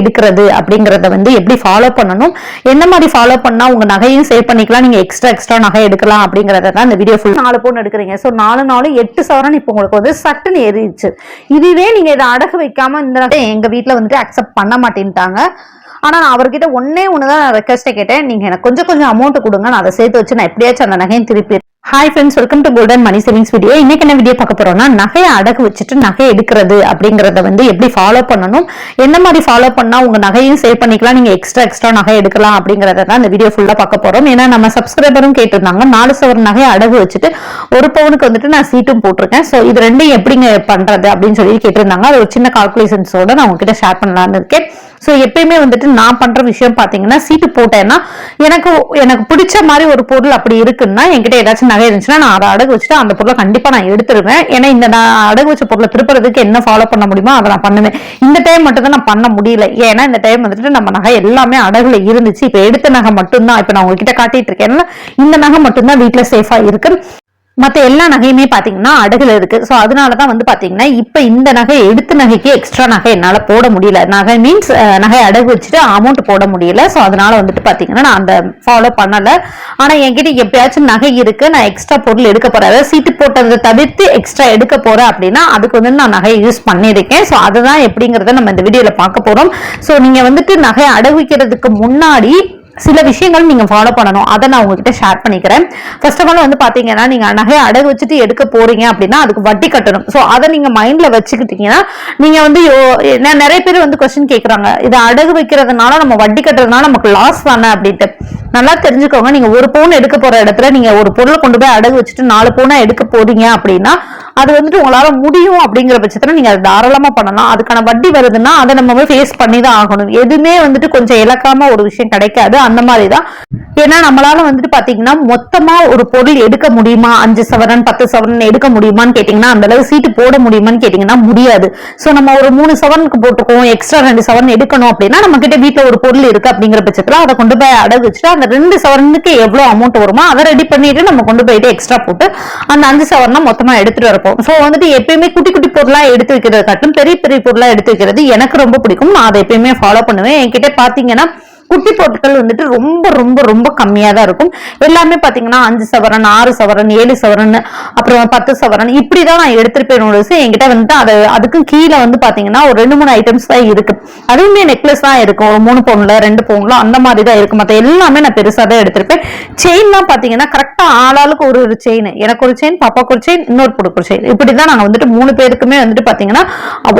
எடுக்கிறது அப்படிங்கறத வந்து எப்படி ஃபாலோ பண்ணணும்? என்ன மாதிரி ஃபாலோ பண்ணா உங்க நகையும் சேவ் பண்ணிக்கலாம் நீங்க எக்ஸ்ட்ரா எக்ஸ்ட்ரா நகை எடுக்கலாம் அப்படிங்கறத தான் இந்த வீடியோ ஃபுல் நாலு பவுன் எடுக்கிறீங்க. ஸோ நாலு நாலு எட்டு சவரன் இப்போ உங்களுக்கு வந்து சட்டுன்னு ஏறிடுச்சு. இதுவே நீங்க இதை அடகு வைக்காம இந்த எங்க வீட்டில் வந்துட்டு அக்செப்ட் பண்ண மாட்டேன்ட்டாங்க. ஆனால் நான் அவர்கிட்ட ஒன்னே ஒன்று தான் நான் ரெக்வஸ்ட்டை கேட்டேன். நீங்கள் எனக்கு கொஞ்சம் கொஞ்சம் அமௌண்ட் கொடுங்க. நான் அதை சேர்த்து வச்சு நான் எப்படியாச்சும் அந்த நகையும் திருப்பி hi friends welcome to golden money savings video இன்னைக்கு என்ன வீடியோ பார்க்க போறோம்னா நகையை அடகு வச்சுட்டு நகை எடுக்கிறது அப்படிங்கறத வந்து எப்படி ஃபாலோ பண்ணணும்? என்ன மாதிரி ஃபாலோ பண்ணா உங்க நகையும் சேவ் பண்ணிக்கலாம். நீங்க எக்ஸ்ட்ரா எக்ஸ்ட்ரா நகை எடுக்கலாம் அப்படிங்கறத தான் இந்த வீடியோ ஃபுல்லா பார்க்க போறோம். ஏன்னா நம்ம சப்ஸ்கிரைபரும் கேட்டிருந்தாங்க. நாலு சவர் நகையை அடகு வச்சுட்டு ஒரு பவுனுக்கு வந்துட்டு நான் சீட்டும் போட்டிருக்கேன். ஸோ இது ரெண்டையும் எப்படிங்க பண்றது அப்படின்னு சொல்லி கேட்டிருந்தாங்க. அது ஒரு சின்ன கால்குலேஷன்ஸோட நான் உங்ககிட்ட ஷேர் பண்ணலாம்னு இருக்கேன். ஸோ எப்பயுமே வந்துட்டு நான் பண்ற விஷயம் பார்த்தீங்கன்னா சீட்டு போட்டேன்னா எனக்கு எனக்கு பிடிச்ச மாதிரி ஒரு பொருள் அப்படி இருக்குன்னா என்கிட்ட ஏதாச்சும் நகை இருந்துச்சுன்னா நான் அதை அடகு வச்சுட்டு அந்த பொருளை கண்டிப்பா நான் எடுத்துருவேன். ஏன்னா இந்த நான் அடகு வச்ச பொருளை திருப்புறதுக்கு என்ன ஃபாலோ பண்ண முடியுமோ அதை நான் பண்ணுவேன். இந்த டைம் மட்டும் தான் நான் பண்ண முடியல. ஏன்னா இந்த டைம் வந்துட்டு நம்ம நகை எல்லாமே அடகுல இருந்துச்சு. இப்ப எடுத்த நகை மட்டும்தான். இப்ப நான் உங்ககிட்ட காட்டிட்டு இருக்கேன் இந்த நகை மட்டும்தான் வீட்டுல சேஃபா இருக்கு. மற்ற எல்லா நகையுமே பாத்தீங்கன்னா அடகுல இருக்கு. சோ அதனாலதான் வந்து பாத்தீங்கன்னா இப்ப இந்த நகை எடுத்த நகைக்கு எக்ஸ்ட்ரா நகை என்னால போட முடியல. நகை மீன்ஸ் நகை அடகு வச்சுட்டு அமௌண்ட் போட முடியல. ஸோ அதனால வந்துட்டு பாத்தீங்கன்னா நான் அந்த ஃபாலோ பண்ணல. ஆனா என்கிட்ட எப்பயாச்சும் நகை இருக்கு. நான் எக்ஸ்ட்ரா பொருள் எடுக்க போறேன். அதாவது சீட்டு போட்டதை தவிர்த்து எக்ஸ்ட்ரா எடுக்க போறேன் அப்படின்னா அதுக்கு வந்து நான் நகை யூஸ் பண்ணியிருக்கேன். ஸோ அதுதான் எப்படிங்கறத நம்ம இந்த வீடியோல பார்க்க போறோம். ஸோ நீங்க வந்துட்டு நகை அடகு வைக்கிறதுக்கு முன்னாடி சில விஷயங்கள் நீங்க ஃபாலோ பண்ணணும். அதை நான் உங்ககிட்ட ஷேர் பண்ணிக்கிறேன். ஃபர்ஸ்ட் ஆஃப் ஆல் வந்து பாத்தீங்கன்னா நீங்க நகையை அடகு வச்சுட்டு எடுக்க போறீங்க அப்படின்னா அதுக்கு வட்டி கட்டணும். ஸோ அதை நீங்க மைண்ட்ல வச்சுக்கிட்டீங்கன்னா நீங்க வந்து யோ- நிறைய பேர் வந்து கொஸ்டின் கேட்கறாங்க இதை அடகு வைக்கிறதுனால நம்ம வட்டி கட்டுறதுனால நமக்கு லாஸ் தானே அப்படின்ட்டு. நல்லா தெரிஞ்சுக்கோங்க. நீங்க ஒரு பவுன் எடுக்க போற இடத்துல நீங்க ஒரு பொருளை கொண்டு போய் அடகு வச்சுட்டு நாலு பவுனா எடுக்க போறீங்க அப்படின்னா அது வந்துட்டு உங்களால முடியும் அப்படிங்கிற பட்சத்துல நீங்க அதை தாராளமா பண்ணலாம். அதுக்கான வட்டி வருதுன்னா அதை நம்ம ஃபேஸ் பண்ணி தான் ஆகணும். எதுவுமே வந்துட்டு கொஞ்சம் இலக்காம ஒரு விஷயம் கிடைக்காது. அந்த மாதிரி தான் ஏன்னா நம்மளால வந்துட்டு பாத்தீங்கன்னா மொத்தமா ஒரு பொருள் எடுக்க முடியுமா? அஞ்சு சவரன் பத்து சவரன் எடுக்க முடியுமான்னு கேட்டீங்கன்னா அந்த அளவு சீட்டு போட முடியுமான்னு கேட்டீங்கன்னா முடியாது. சோ நம்ம ஒரு மூணு சவரனுக்கு போட்டுக்கோம் எக்ஸ்ட்ரா ரெண்டு சவரன் எடுக்கணும் அப்படின்னா நம்ம கிட்ட வீட்டுல ஒரு பொருள் இருக்கு அப்படிங்கிற பட்சத்துல அதை கொண்டு போய் அடகு வச்சுட்டு அந்த ரெண்டு சவரனுக்கு எவ்வளவு அமௌண்ட் வருமோ அதை ரெடி பண்ணிட்டு நம்ம கொண்டு போயிட்டு எக்ஸ்ட்ரா போட்டு அந்த அஞ்சு சவரனை மொத்தமா எடுத்துட்டு வரப்போம். சோ வந்துட்டு எப்பயுமே குட்டி குட்டி பொருளா எடுத்து வைக்கிறது காட்டும் பெரிய பெரிய பொருளா எடுத்து வைக்கிறது எனக்கு ரொம்ப பிடிக்கும். நான் அதை எப்பயுமே ஃபாலோ பண்ணுவேன். என்கிட்ட பாத்தீங்கன்னா குட்டி பொருட்கள் வந்துட்டு ரொம்ப ரொம்ப ரொம்ப கம்மியாக தான் இருக்கும். எல்லாமே பார்த்தீங்கன்னா அஞ்சு சவரன் ஆறு சவரன் ஏழு சவரன் அப்புறம் பத்து சவரன். இப்படி தான் நான் எடுத்துகிட்டு நூடுல்ஸ் என்கிட்ட வந்துட்டு அது அதுக்கும் கீழே வந்து பார்த்தீங்கன்னா ஒரு ரெண்டு மூணு ஐட்டம்ஸ் தான் இருக்கு. அதுவுமே நெக்லஸ் தான் இருக்கும். ஒரு மூணு பவுன்ல ரெண்டு பவுன்ல அந்த மாதிரி தான் இருக்கும் மற்ற எல்லாமே நான் பெருசாக தான் எடுத்திருப்பேன் செயின்லாம் பார்த்தீங்கன்னா கரெக்டாக ஆளாளுக்கு ஒரு ஒரு செயின் எனக்கு ஒரு செயின் பாப்பாக்கு ஒரு செயின் இன்னொரு பொடுக்கு ஒரு செயின் இப்படிதான் நாங்கள் வந்துட்டு மூணு பேருக்குமே வந்துட்டு பார்த்தீங்கன்னா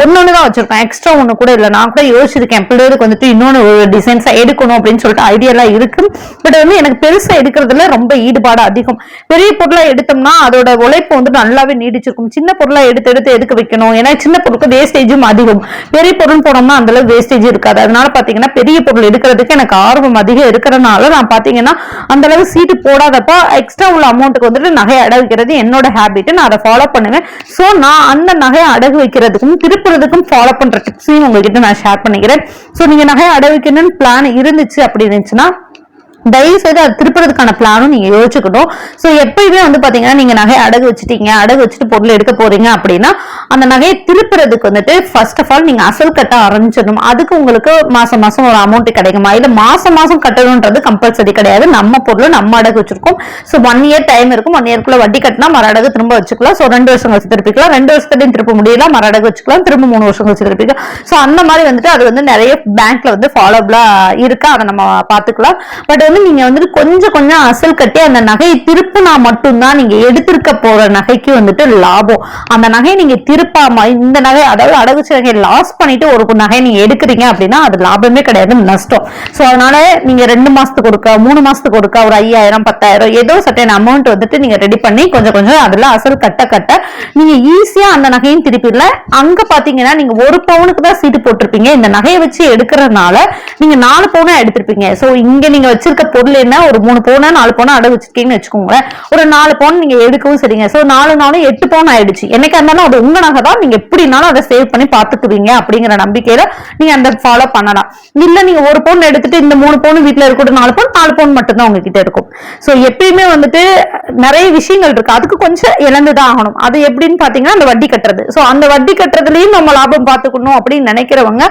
ஒன்று ஒன்று தான் வச்சுருக்கோம். எக்ஸ்ட்ரா ஒன்று கூட இல்லை. நான் கூட யோசிச்சிருக்கேன். பிள்ளைகளுக்கு வந்துட்டு இன்னொன்று ஒரு எடுக்க எடுக்கணும் அப்படின்னு சொல்லிட்டு ஐடியாலாம் இருக்கு. பட் வந்து எனக்கு பெருசா எடுக்கிறதுல ரொம்ப ஈடுபாடு அதிகம். பெரிய பொருளா எடுத்தோம்னா அதோட உழைப்பு வந்து நல்லாவே நீடிச்சிருக்கும். சின்ன பொருளா எடுத்து எடுத்து எதுக்கு வைக்கணும்? ஏன்னா சின்ன பொருளுக்கு வேஸ்டேஜும் அதிகம். பெரிய பொருள் போனோம்னா அந்த அளவு வேஸ்டேஜ் இருக்காது. அதனால பாத்தீங்கன்னா பெரிய பொருள் எடுக்கிறதுக்கு எனக்கு ஆர்வம் அதிகம் இருக்கிறதுனால நான் பாத்தீங்கன்னா அந்த அளவு சீட்டு போடாதப்ப எக்ஸ்ட்ரா உள்ள அமௌண்ட்டுக்கு வந்துட்டு நகை அடகு வைக்கிறது என்னோட ஹேபிட் நான் அதை ஃபாலோ பண்ணுவேன். சோ நான் அந்த நகையை அடகு வைக்கிறதுக்கும் திருப்புறதுக்கும் ஃபாலோ பண்ற டிப்ஸையும் உங்ககிட்ட நான் ஷேர் பண்ணிக்கிறேன். சோ நீங்க நகையை அடகு வைக்கணும்னு பிளான் இருந்துச்சு அப்படி இருந்துச்சுன்னா தயவு செய்து அது திருப்புறதுக்கான பிளானும் நீங்க யோசிச்சுக்கணும். ஸோ எப்பயுமே வந்து பாத்தீங்கன்னா நீங்க நகையை அடகு வச்சுட்டீங்க அடகு வச்சுட்டு பொருள் எடுக்க போறீங்க அப்படின்னா அந்த நகையை திருப்புறதுக்கு வந்துட்டு ஃபர்ஸ்ட் ஆஃப் ஆல் நீங்க அசல் கட்ட ஆரம்பிச்சிடணும். அதுக்கு உங்களுக்கு மாசம் மாசம் ஒரு அமௌண்ட் கிடைக்குமா? இல்ல மாசம் மாசம் கட்டணும்ன்றது கம்பல்சரி கிடையாது. நம்ம பொருள் நம்ம அடகு வச்சிருக்கோம். ஸோ ஒன் இயர் டைம் இருக்கும். ஒன் இயர்க்குள்ள வட்டி கட்டினா மர அடகு திரும்ப வச்சுக்கலாம். ஸோ ரெண்டு வருஷம் கழிச்சு திருப்பிக்கலாம். ரெண்டு வருஷத்துலையும் திருப்ப முடியல. மர அடகு வச்சுக்கலாம். திரும்ப மூணு வருஷம் கழிச்சு திருப்பிக்கலாம். ஸோ அந்த மாதிரி வந்துட்டு அது வந்து நிறைய பேங்க்ல வந்து ஃபாலோபிளா இருக்கு. அதை நம்ம பாத்துக்கலாம் பட் வந்து நீங்க வந்துட்டு கொஞ்சம் கொஞ்சம் அசல் கட்டி அந்த நகையை திருப்பினா மட்டும்தான் நீங்க எடுத்திருக்க போற நகைக்கு வந்துட்டு லாபம். அந்த நகையை நீங்க திருப்பாம இந்த நகை அதாவது அடகுச்சி நகையை லாஸ் பண்ணிட்டு ஒரு நகையை நீங்க எடுக்கிறீங்க அப்படின்னா அது லாபமே கிடையாது நஷ்டம். சோ அதனால நீங்க ரெண்டு மாசத்துக்கு கொடுக்க மூணு மாசத்துக்கு கொடுக்க ஒரு ஐயாயிரம் பத்தாயிரம் ஏதோ சட்டையான அமௌண்ட் வந்துட்டு நீங்க ரெடி பண்ணி கொஞ்சம் கொஞ்சம் அதுல அசல் கட்ட கட்ட நீங்க ஈஸியா அந்த நகையும் திருப்பிடல. அங்க பாத்தீங்கன்னா நீங்க ஒரு பவுனுக்கு தான் சீட்டு போட்டிருப்பீங்க. இந்த நகையை வச்சு எடுக்கிறதுனால நீங்க நாலு பவுனா எடுத்திருப்பீங்க. சோ இங்க நீங்க வச்சிருக்க இருக்க பொருள் என்ன? ஒரு மூணு பவுனா நாலு பவுனா அடகு வச்சிருக்கீங்கன்னு வச்சுக்கோங்களேன். ஒரு நாலு பவுன் நீங்க எடுக்கவும் சரிங்க. சோ நாலு நாளும் எட்டு பவுன் ஆயிடுச்சு. என்னைக்கா இருந்தாலும் அது உங்க நகை தான் நீங்க எப்படினாலும் அதை சேவ் பண்ணி பாத்துக்குவீங்க அப்படிங்கிற நம்பிக்கையில நீங்க அந்த ஃபாலோ பண்ணலாம். இல்ல நீங்க ஒரு பவுன் எடுத்துட்டு இந்த மூணு பவுன் வீட்டுல இருக்கட்டும் நாலு பவுன் நாலு பவுன் மட்டும்தான் உங்ககிட்ட இருக்கும். சோ எப்பயுமே வந்துட்டு நிறைய விஷயங்கள் இருக்கு. அதுக்கு கொஞ்சம் இழந்துதான் ஆகணும். அது எப்படின்னு பாத்தீங்கன்னா அந்த வட்டி கட்டுறது. சோ அந்த வட்டி கட்டுறதுலயும் நம்ம லாபம் பார்த்துக்கணும் அப்படின்னு நினைக்கிறவங்க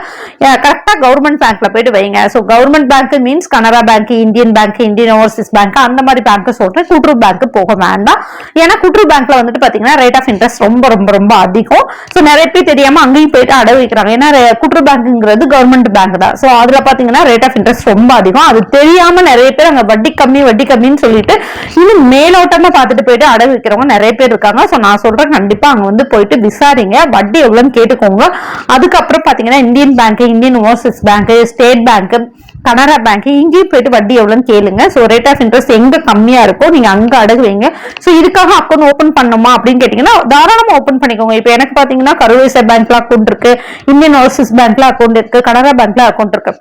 கரெக்டா கவர்மெண்ட் பேங்க்ல போயிட்டு வைங்க. So government bank means Canara bank Indian bank Indian overseas bank அந்த மாதிரி பேங்க் சொல்றேன் கூட்டுறவு பேங்க் போக வேண்டாம். ஏன்னா கூட்டுறவு பேங்க்ல வந்துட்டு பாத்தீங்கன்னா ரேட் ஆஃப் இன்ட்ரெஸ்ட் ரொம்ப ரொம்ப ரொம்ப அதிகம். சோ நிறைய பேர் தெரியாம அங்கேயும் போயிட்டு அடவு வைக்கிறாங்க. ஏன்னா ரெ- கூட்டுறவு பேங்க்ங்கிறது கவர்மெண்ட் பேங்க் தான். சோ அதுல பாத்தீங்கன்னா ரேட் ஆஃப் இன்ட்ரெஸ்ட் ரொம்ப அதிகம். அது தெரியாம நிறைய பேர் அங்க வட்டி கம்மி வட்டி கம்மின்னு சொல்லிட்டு இன்னும் மேலோட்டமா பார்த்துட்டு போயிட்டு அடகு வைக்கிறவங்க நிறைய பேர் இருக்காங்க. சோ நான் சொல்றேன் கண்டிப்பா அங்க வந்து போயிட்டு விசாரிங்க. வட்டி எவ்வளவுன்னு கேட்டுக்கோங்க. அதுக்கப்புறம் பாத்தீங்கன்னா Indian bank Indian overseas bank state bank Canara bank இங்கேயும் போயிட்டு வட்டி எவ்வளவுன்னு கேளுங்க. சோ ரேட் ஆஃப் இன்ட்ரெஸ்ட் எங்க கம்மியா இருக்கோ நீங்க அங்க அடகு வைங்க. சோ இதுக்காக அக்கௌண்ட் ஓபன் பண்ணுமா அப்படின்னு கேட்டீங்கன்னா தாராளமா ஓபன் பண்ணிக்கோங்க. இப்போ எனக்கு பாத்தீங்கன்னா கரூர் பேங்க்ல அக்கௌண்ட் இருக்கு இந்தியன் ஓவர்சீஸ் பேங்க்ல அக்கௌண்ட் இருக்கு கனரா பேங்க்ல அக்கௌண்ட் இருக்கு.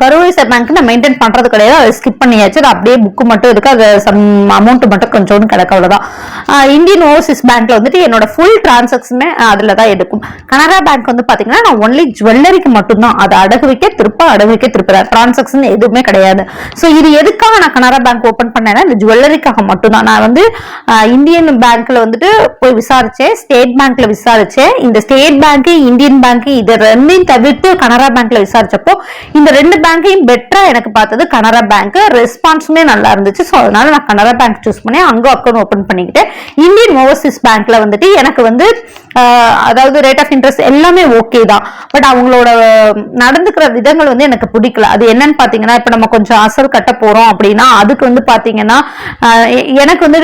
கருவேசர் பேங்க் நான் மெயின்டைன் பண்றது கிடையாது. அதை ஸ்கிப் பண்ணியாச்சு. அது அப்படியே புக்கு மட்டும் இருக்கு. அது சம் அமௌண்ட் மட்டும் கொஞ்சோண்டு கிடக்க. அவ்வளவுதான். இந்தியன் ஓவர்சீஸ் பேங்க்ல வந்துட்டு என்னோட ஃபுல் டிரான்சாக்ஷனுமே அதுல தான் எடுக்கும். கனரா பேங்க் வந்து பாத்தீங்கன்னா நான் ஒன்லி ஜுவல்லரிக்கு மட்டும்தான். அதை அடகு வைக்க திருப்ப அடகு வைக்க திருப்ப டிரான்சாக்ஷன் எதுவுமே கிடையாது. ஸோ இது எதுக்காக நான் கனரா பேங்க் ஓபன் பண்ணேன்னா இந்த ஜுவல்லரிக்காக மட்டும்தான். நான் வந்து இந்தியன் பேங்க்ல வந்துட்டு போய் விசாரிச்சேன். ஸ்டேட் பேங்க்ல விசாரிச்சேன். இந்த ஸ்டேட் பேங்க் இந்தியன் பேங்க் இது ரெண்டையும் தவிர்த்து கனரா பேங்க்ல விசாரிச்சப்போ இந்த ரெண்டு பேங்கையும் பெட்டரா எனக்கு பார்த்தது கனரா பேங்க் ரெஸ்பான்ஸுமே நல்லா இருந்துச்சு. ஸோ அதனால நான் கனரா பேங்க் சூஸ் பண்ணி அங்கே அக்கௌண்ட் ஓப்பன் பண்ணிக்கிட்டேன் இந்தியன் ஓவர்சீஸ் பேங்க்ல வந்துட்டு எனக்கு வந்து அதாவது ரேட் ஆஃப் இன்ட்ரெஸ்ட் எல்லாமே ஓகே தான். பட் அவங்களோட நடந்துக்கிற விதங்கள் வந்து எனக்கு பிடிக்கல. அது என்னன்னு பார்த்தீங்கன்னா இப்போ நம்ம கொஞ்சம் அசல் கட்ட போகிறோம் அப்படின்னா அதுக்கு வந்து பார்த்தீங்கன்னா எனக்கு வந்து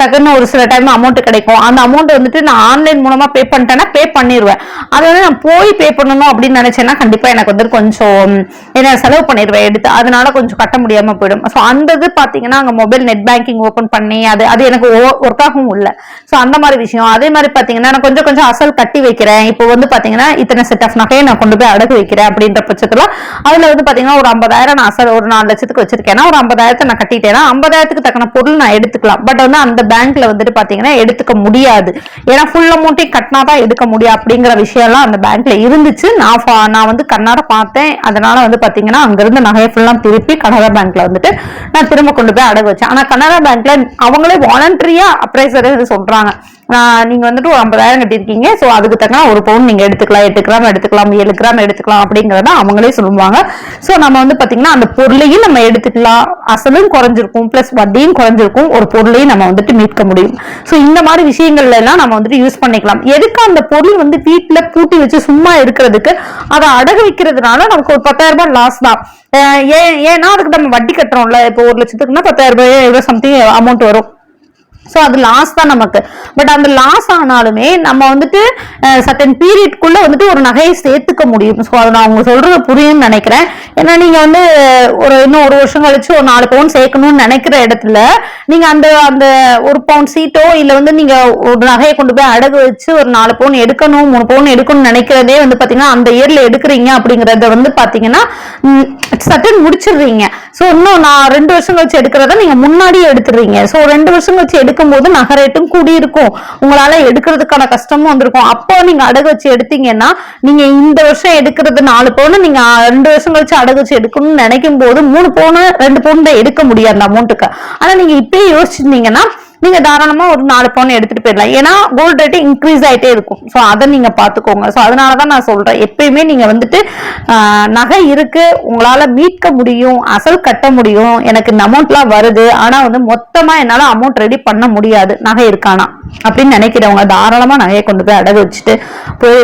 டக்குன்னு ஒரு சில டைம் அமௌண்ட் கிடைக்கும். அந்த அமௌண்ட் வந்துட்டு நான் ஆன்லைன் மூலமாக பே பண்ணிட்டேன்னா பே பண்ணிடுவேன் அதை வந்து நான் போய் பே பண்ணணும் அப்படின்னு நினச்சேன்னா கண்டிப்பாக எனக்கு வந்து கொஞ்சம் என்ன செலவு பண்ணிடுவேன் எடுத்து அதனால கொஞ்சம் கட்ட முடியாம போயிடும். ஸோ அந்த இது பாத்தீங்கன்னா அங்கே மொபைல் நெட் பேங்கிங் ஓப்பன் பண்ணி அது அது எனக்கு ஒர்க் ஆகும் இல்லை. ஸோ அந்த மாதிரி விஷயம். அதே மாதிரி பாத்தீங்கன்னா நான் கொஞ்சம் கொஞ்சம் அசல் கட்டி வைக்கிறேன். இப்போ வந்து பாத்தீங்கன்னா இத்தனை செட் ஆஃப் நகையை நான் கொண்டு போய் அடகு வைக்கிறேன் அப்படின்ற பட்சத்துல அதுல வந்து பாத்தீங்கன்னா ஒரு ஐம்பதாயிரம் நான் அசல் ஒரு நாலு லட்சத்துக்கு வச்சிருக்கேன்னா ஒரு ஐம்பதாயிரத்தை நான் கட்டிட்டேன்னா ஐம்பதாயிரத்துக்கு தக்கன பொருள் நான் எடுத்துக்கலாம். பட் வந்து அந்த பேங்க்ல வந்துட்டு பாத்தீங்கன்னா எடுத்துக்க முடியாது. ஏன்னா ஃபுல் அமௌண்ட்டையும் கட்டினா தான் எடுக்க முடியும் அப்படிங்கிற விஷயம்லாம் அந்த பேங்க்ல இருந்துச்சு. நான் ஃபா- நான் வந்து கண்ணாட பார்த்தேன். அதனால வந்து பாத்தீங்கன்னா அங்கிருந்து நகையை ஃபுல்லா திருப்பி கனரா பேங்க்ல வந்துட்டு நான் திரும்ப கொண்டு போய் அடகு வச்சேன். ஆனா கனரா பேங்க்ல அவங்களே வாலண்டரியா அப்ரைசர் சொல்றாங்க. நீங்கள் வந்துட்டு ஒரு ஐம்பதாயிரம் கட்டியிருக்கீங்க. ஸோ அதுக்கு தக்க ஒரு பவுன் நீங்கள் எடுத்துக்கலாம். எட்டு கிராம் எடுத்துக்கலாம். ஏழு கிராம் எடுத்துக்கலாம் அப்படிங்கிறத அவங்களே சொல்லுவாங்க. ஸோ நம்ம வந்து பார்த்தீங்கன்னா அந்த பொருளையும் நம்ம எடுத்துக்கலாம். அசலும் குறைஞ்சிருக்கும். ப்ளஸ் வட்டியும் குறைஞ்சிருக்கும். ஒரு பொருளையும் நம்ம வந்துட்டு மீட்க முடியும். ஸோ இந்த மாதிரி விஷயங்கள்ல எல்லாம் நம்ம வந்துட்டு யூஸ் பண்ணிக்கலாம். எதுக்கு அந்த பொருள் வந்து வீட்டில் பூட்டி வச்சு சும்மா இருக்கிறதுக்கு? அதை அடகு வைக்கிறதுனால நமக்கு ஒரு பத்தாயிரம் ரூபாய் லாஸ் தான். ஏன் ஏன்னா அதுக்கு நம்ம வட்டி கட்டுறோம்ல. இப்போ ஒரு லட்சத்துக்குன்னா பத்தாயிரம் ரூபாய் சம்திங் அமௌண்ட் வரும். ஸோ அது லாஸ் தான் நமக்கு. பட் அந்த லாஸ் ஆனாலுமே நம்ம வந்துட்டு சட்டன் பீரியட்குள்ள வந்துட்டு ஒரு நகையை சேர்த்துக்க முடியும். ஸோ அதை நான் அவங்க சொல்றது புரியும்னு நினைக்கிறேன். ஏன்னா நீங்க வந்து ஒரு இன்னும் ஒரு வருஷம் கழிச்சு ஒரு நாலு பவுன் சேர்க்கணும்னு நினைக்கிற இடத்துல நீங்க அந்த அந்த ஒரு பவுன் சீட்டோ இல்லை வந்து நீங்க ஒரு நகையை கொண்டு போய் அடகு வச்சு ஒரு நாலு பவுன் எடுக்கணும் மூணு பவுன் எடுக்கணும்னு நினைக்கிறதே வந்து பாத்தீங்கன்னா அந்த இயர்ல எடுக்கிறீங்க அப்படிங்கறத வந்து பாத்தீங்கன்னா சட்டன் முடிச்சிடுறீங்க. ஸோ இன்னும் நான் ரெண்டு வருஷம் கழிச்சு எடுக்கிறத நீங்க முன்னாடியே எடுத்துடுறீங்க. ஸோ ரெண்டு வருஷம் கழிச்சு எடுக்கும்போது நகை ரேட்டும் கூடி இருக்கும் உங்களால எடுக்கிறதுக்கான கஷ்டமும் வந்திருக்கும். அப்போ நீங்க அடகு வச்சு எடுத்தீங்கன்னா நீங்க இந்த வருஷம் எடுக்கிறது நாலு பவுன் நீங்க ரெண்டு வருஷம் கழிச்சு அடகு வச்சு எடுக்கணும்னு நினைக்கும் போது மூணு பவுன் ரெண்டு பவுன் தான் எடுக்க முடியாது அந்த அமௌண்ட்டுக்கு ஆனா நீங்க இப்பயே யோசிச்சிருந்தீங்கன்னா நீங்க தாராளமா ஒரு நாலு பவுன் எடுத்துட்டு போயிடலாம். ஏன்னா கோல்ட் ரேட் இன்க்ரீஸ் ஆயிட்டே இருக்கும். ஸோ அதை நீங்க பாத்துக்கோங்க ஸோ அதனாலதான் நான் சொல்றேன். எப்பயுமே நீங்க வந்துட்டு நகை இருக்கு. உங்களால மீட்க முடியும். அசல் கட்ட முடியும். எனக்கு இந்த அமௌண்ட்லாம் வருது. ஆனா வந்து மொத்தமா என்னால அமௌண்ட் ரெடி பண்ண முடியாது. நகை இருக்கானா? அப்படின்னு நினைக்கிறவங்க தாராளமா நகையை கொண்டு போய் அடகு வச்சுட்டு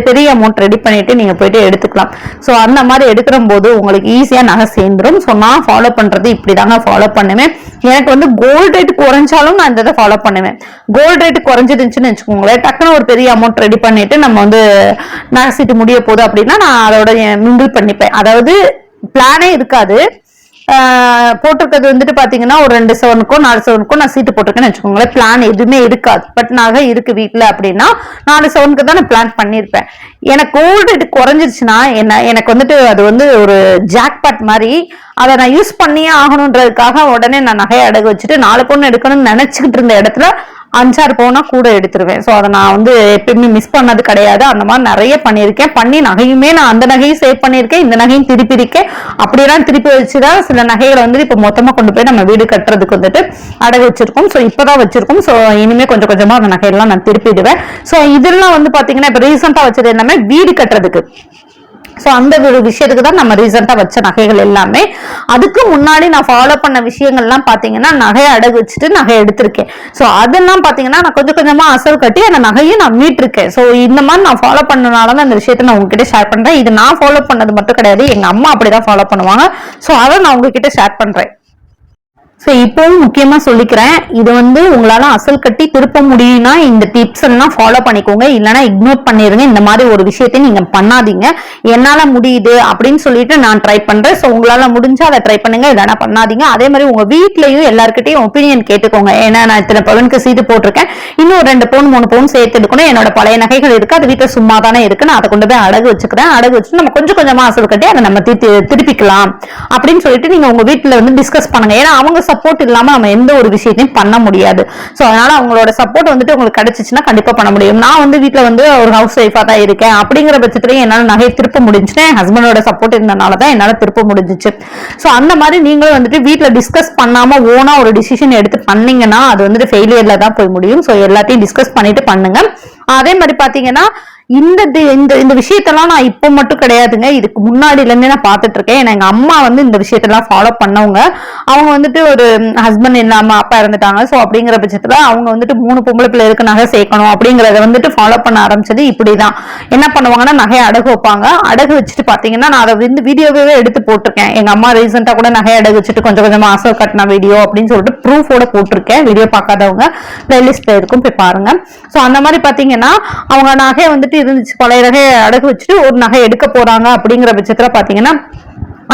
பெரிய அமௌண்ட் ரெடி பண்ணிட்டு நீங்க போயிட்டு எடுத்துக்கலாம். ஸோ அந்த மாதிரி எடுக்கிற போது உங்களுக்கு ஈஸியா நகை சேர்ந்துரும். ஸோ நான் ஃபாலோ பண்றது இப்படிதாங்க ஃபாலோ பண்ணுவேன். எனக்கு வந்து கோல்ட் ரேட் குறைஞ்சாலும் நான் இந்த இதை ஃபாலோ பண்ணுவேன். கோல்ட் ரேட் குறைஞ்சிருந்துச்சுன்னு வச்சுக்கோங்களேன். டக்குன்னு ஒரு பெரிய அமௌண்ட் ரெடி பண்ணிட்டு நம்ம வந்து நகை சீட்டு முடிய போகுது அப்படின்னா நான் அதோட மிங்கிள் பண்ணிப்பேன். அதாவது பிளானே இருக்காது. போட்டிருக்கிறது வந்துட்டு பாத்தீங்கன்னா ஒரு ரெண்டு செவனுக்கோ நாலு செவனுக்கோ நான் சீட்டு போட்டிருக்கேன்னு வச்சுக்கோங்களேன். பிளான் எதுவுமே இருக்காது. பட் நகை இருக்கு வீட்டில் அப்படின்னா நாலு செவனுக்கு தான் நான் பிளான் பண்ணியிருப்பேன். எனக்கு கோல்டு இது குறைஞ்சிருச்சுன்னா என்ன எனக்கு வந்துட்டு அது வந்து ஒரு ஜாக்பாட் மாதிரி அதை நான் யூஸ் பண்ணியே ஆகணுன்றதுக்காக உடனே நான் நகையை அடகு வச்சுட்டு நாலு பொண்ணு எடுக்கணும்னு நினைச்சுக்கிட்டு இருந்த இடத்துல அஞ்சாறு பவுனா கூட எடுத்துருவேன். ஸோ அதை நான் வந்து எப்பயுமே மிஸ் பண்ணது கிடையாது. அந்த மாதிரி நிறைய பண்ணியிருக்கேன். பண்ணி நகையுமே நான் அந்த நகையும் சேவ் பண்ணியிருக்கேன். இந்த நகையும் திருப்பி இருக்கேன். அப்படியெல்லாம் திருப்பி வச்சுதான் சில நகைகளை வந்து இப்போ மொத்தமாக கொண்டு போய் நம்ம வீடு கட்டுறதுக்கு வந்துட்டு அடகு வச்சிருக்கோம். ஸோ இப்போதான் வச்சிருக்கோம். ஸோ இனிமே கொஞ்சம் கொஞ்சமா அந்த நகையெல்லாம் நான் திருப்பிடுவேன். ஸோ இதெல்லாம் வந்து பாத்தீங்கன்னா இப்போ ரீசெண்டாக வச்சது எல்லாமே வீடு கட்டுறதுக்கு. ஸோ அந்த ஒரு விஷயத்துக்கு தான் நம்ம ரீசெண்டாக வச்ச நகைகள் எல்லாமே. அதுக்கு முன்னாடி நான் ஃபாலோ பண்ண விஷயங்கள்லாம் பார்த்தீங்கன்னா நகையை அடகு வச்சுட்டு நகை எடுத்திருக்கேன். ஸோ அதெல்லாம் பார்த்தீங்கன்னா நான் கொஞ்சம் கொஞ்சமாக அசல் கட்டி அந்த நகையை நான் மீட்டிருக்கேன். ஸோ இந்த மாதிரி நான் ஃபாலோ பண்ணனால தான் அந்த விஷயத்தை நான் உங்ககிட்ட ஷேர் பண்ணுறேன் இது நான் ஃபாலோ பண்ணது மட்டும் கிடையாது. எங்கள் அம்மா அப்படி தான் ஃபாலோ பண்ணுவாங்க. ஸோ அதை நான் உங்ககிட்ட ஷேர் பண்ணுறேன் ஸோ இப்போவும் முக்கியமாக சொல்லிக்கிறேன். இது வந்து உங்களால் அசல் கட்டி திருப்ப முடியும்னா இந்த டிப்ஸ் எல்லாம் ஃபாலோ பண்ணிக்கோங்க. இல்லைன்னா இக்னோர் பண்ணிடுங்க இந்த மாதிரி ஒரு விஷயத்தை நீங்கள் பண்ணாதீங்க. என்னால் முடியுது அப்படின்னு சொல்லிட்டு நான் ட்ரை பண்ணுறேன் ஸோ உங்களால் முடிஞ்சா அதை ட்ரை பண்ணுங்க. இல்லைனா பண்ணாதீங்க. அதே மாதிரி உங்கள் வீட்லேயும் எல்லாருக்கிட்டையும் ஒப்பீனியன் கேட்டுக்கோங்க. ஏன்னா நான் இத்தனை பவுனுக்கு சீட்டு போட்டிருக்கேன். இன்னும் ரெண்டு பவுன் மூணு பவுன் சேர்த்து எடுக்கணும். என்னோட பழைய நகைகள் இருக்குது அது வீட்டில் சும்மா தானே இருக்கு. நான் அதை கொண்டு போய் அடகு வச்சுக்கிறேன். அடகு வச்சுட்டு நம்ம கொஞ்சம் கொஞ்சமாக அசல் கட்டி அதை நம்ம திருப்பி திருப்பிக்கலாம். அப்படின்னு சொல்லிட்டு நீங்கள் உங்கள் வீட்டில் வந்து டிஸ்கஸ் பண்ணுங்க. ஏன்னா அவங்க சப்போர்ட் இல்லாம நம்ம எந்த ஒரு விஷயத்தையும் பண்ண முடியாது. சோ அதனால அவங்களோட சப்போர்ட் வந்துட்டு உங்களுக்கு கிடைச்சிச்சுன்னா கண்டிப்பா பண்ண முடியும். நான் வந்து வீட்டுல வந்து ஒரு ஹவுஸ் ஒய்ஃபா தான் இருக்கேன். அப்படிங்கிற பட்சத்துலயும் என்னால நகையை திருப்ப முடிஞ்சுட்டு என் ஹஸ்பண்டோட சப்போர்ட் இருந்தனால தான் என்னால திருப்ப முடிஞ்சிச்சு. சோ அந்த மாதிரி நீங்களும் வந்துட்டு வீட்டுல டிஸ்கஸ் பண்ணாம ஓனா ஒரு டிசிஷன் எடுத்து பண்ணீங்கன்னா அது வந்துட்டு ஃபெயிலியர்ல தான் போய் முடியும். சோ எல்லாத்தையும் டிஸ்கஸ் பண்ணிட்டு பண்ணுங்க. அதே மாதிரி பாத்தீங்கன்னா இந்த இந்த இந்த விஷயத்தெல்லாம் நான் இப்போ மட்டும் கிடையாதுங்க. இதுக்கு முன்னாடில இருந்தே நான் பார்த்துட்டு இருக்கேன் ஏன்னா எங்க அம்மா வந்து இந்த விஷயத்தெல்லாம் ஃபாலோ பண்ணவங்க. அவங்க வந்துட்டு ஒரு ஹஸ்பண்ட் இல்லாம அப்பா இறந்துட்டாங்க. ஸோ அப்படிங்கிற பட்சத்துல அவங்க வந்துட்டு மூணு பொம்பளை பிள்ளை இருக்கு நகை சேர்க்கணும் அப்படிங்கறத வந்துட்டு ஃபாலோ பண்ண ஆரம்பிச்சது இப்படிதான். என்ன பண்ணுவாங்கன்னா நகையை அடகு வைப்பாங்க. அடகு வச்சுட்டு பாத்தீங்கன்னா நான் அதை வந்து வீடியோவே எடுத்து போட்டிருக்கேன். எங்க அம்மா ரீசெண்டா கூட நகை அடகு வச்சுட்டு கொஞ்சம் கொஞ்சமா ஆசை கட்டின வீடியோ அப்படின்னு சொல்லிட்டு ப்ரூஃபோட போட்டிருக்கேன். வீடியோ பார்க்காதவங்க பிளேலிஸ்ட்ல இருக்கும். போய் பாருங்க. ஸோ அந்த மாதிரி பாத்தீங்கன்னா அவங்க நகை வந்துட்டு இருந்துச்சு. பழைய நகையை அடகு வச்சுட்டு ஒரு நகை எடுக்க போறாங்க அப்படிங்கிற பட்சத்துல பாத்தீங்கன்னா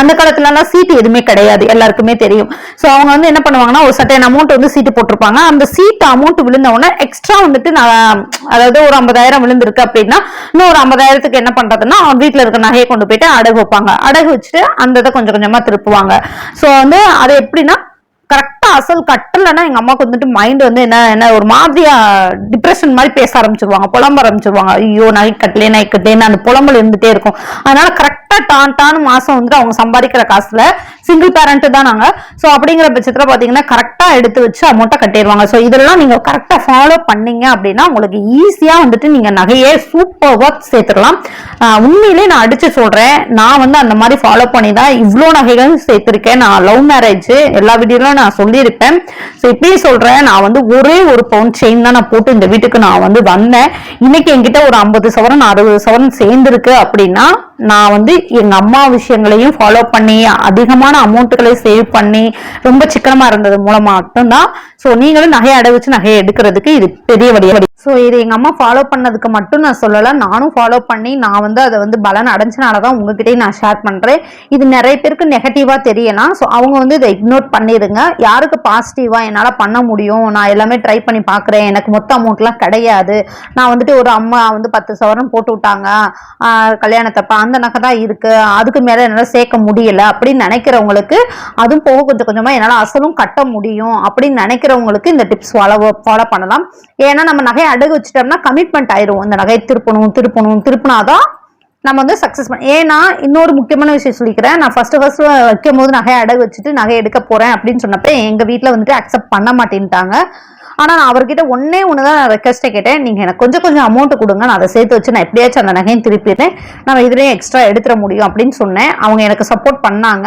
அந்த காலத்துலலாம் சீட்டு எதுவுமே கிடையாது. எல்லாருக்குமே தெரியும். ஸோ அவங்க வந்து என்ன பண்ணுவாங்கன்னா ஒரு சட்டையான அமௌண்ட் வந்து சீட்டு போட்டிருப்பாங்க. அந்த சீட்டு அமௌண்ட் விழுந்த உடனே எக்ஸ்ட்ரா வந்துட்டு நான் அதாவது ஒரு ஐம்பதாயிரம் விழுந்திருக்கு அப்படின்னா இன்னும் ஒரு ஐம்பதாயிரத்துக்கு என்ன பண்றதுன்னா வீட்டில் இருக்க நகையை கொண்டு போயிட்டு அடகு வைப்பாங்க. அடகு வச்சுட்டு அந்த இதை கொஞ்சம் கொஞ்சமா திருப்புவாங்க. ஸோ வந்து அது எப்படின்னா கரெக்ட் அசல் கட்டலைன்னா எங்க அம்மாவுக்கு வந்துட்டு மைண்ட் வந்து என்ன என்ன ஒரு மாதிரியா டிப்ரெஷன் மாதிரி பேச ஆரம்பிச்சிருவாங்க புலம்ப ஆரம்பிச்சிருவாங்க. ஐயோ நகை கட்டலே நகை கட்டலேன்னு அந்த புலம்பல் இருந்துட்டே இருக்கும். அதனால கரெக்டா டான் டான் மாசம் வந்துட்டு அவங்க சம்பாதிக்கிற காசுல சிங்கிள் பேரண்ட் தான் நாங்க. சோ அப்படிங்கிற பட்சத்துல பாத்தீங்கன்னா கரெக்டா எடுத்து வச்சு அமௌண்ட்டை கட்டிடுவாங்க. சோ இதெல்லாம் நீங்க கரெக்டா ஃபாலோ பண்ணீங்க அப்படின்னா உங்களுக்கு ஈஸியா வந்துட்டு நீங்க நகையே சூப்பர்வா சேர்த்துடலாம். உண்மையிலேயே உண்மையிலே நான் அடிச்சு சொல்றேன். நான் வந்து அந்த மாதிரி ஃபாலோ பண்ணி தான் இவ்வளோ நகைகள் சேர்த்திருக்கேன். நான் லவ் மேரேஜ் எல்லா வீடியோலும் நான் சொல்லியிருப்பேன். ஸோ இப்பயும் சொல்றேன். நான் வந்து ஒரே ஒரு பவுன் செயின் தான் நான் போட்டு இந்த வீட்டுக்கு நான் வந்து வந்தேன். இன்னைக்கு என்கிட்ட ஒரு ஐம்பது சவரன் அறுபது சவரன் சேர்ந்துருக்கு அப்படின்னா நான் வந்து எங்க அம்மா விஷயங்களையும் ஃபாலோ பண்ணி அதிகமான அமௌண்ட்டுகளை சேவ் பண்ணி ரொம்ப சிக்கனமா இருந்தது மூலமா மட்டும்தான். ஸோ நீங்களும் நகையை அடை வச்சு நகையை எடுக்கிறதுக்கு இது பெரிய வழி. ஸோ இது எங்க அம்மா ஃபாலோ பண்ணதுக்கு மட்டும் நான் சொல்லல நானும் ஃபாலோ பண்ணி நான் வந்து அதை வந்து பலன் அடைஞ்சனால தான் உங்ககிட்டயும் நான் ஷேர் பண்றேன். இது நிறைய பேருக்கு நெகட்டிவா தெரியலாம் ஸோ அவங்க வந்து இதை இக்னோர் பண்ணிடுங்க. யாருக்கு பாசிட்டிவா என்னால பண்ண முடியும்? நான் எல்லாமே ட்ரை பண்ணி பார்க்குறேன் எனக்கு மொத்த அமௌண்ட்லாம் கிடையாது. நான் வந்துட்டு ஒரு அம்மா வந்து பத்து சவரம் போட்டு விட்டாங்க. கல்யாணத்தை கல்யாணத்தப்ப அந்த நகை தான் இருக்கு. அதுக்கு மேல என்னால சேர்க்க முடியல அப்படின்னு நினைக்கிறவங்களுக்கு அதுவும் போக கொஞ்சம் கொஞ்சமா என்னால அசலும் கட்ட முடியும் அப்படின்னு நினைக்கிறவங்களுக்கு இந்த டிப்ஸ் ஃபாலோ ஃபாலோ பண்ணலாம். ஏன்னா நம்ம நகையை அடகு வச்சுட்டோம்னா கமிட்மெண்ட் ஆயிரும். இந்த நகையை திருப்பணும் திருப்பணும் திருப்பினாதான் நம்ம வந்து சக்ஸஸ் பண்ண ஏன்னா இன்னொரு முக்கியமான விஷயம் சொல்லிக்கிறேன். நான் ஃபர்ஸ்ட் ஃபர்ஸ்ட் வைக்கும் போது நகையை அடகு வச்சுட்டு நகை எடுக்க போறேன் அப்படின்னு சொன்னப்ப எங்க வீட்டில் வந்துட்டு அக்செப்ட் பண்ண மாட்டேன்ட்டாங்க. ஆனால் நான் அவர்கிட்ட ஒன்னே ஒன்று தான் ரெக்வஸ்ட்டை கேட்டேன். நீங்கள் எனக்கு கொஞ்சம் கொஞ்சம் அமௌண்ட்டு கொடுங்க. நான் அதை சேர்த்து வச்சு நான் எப்படியாச்சும் அந்த நகையும் திருப்பிடுறேன். நம்ம இதுலேயும் எக்ஸ்ட்ரா எடுத்துட முடியும் அப்படின்னு சொன்னேன். அவங்க எனக்கு சப்போர்ட் பண்ணாங்க.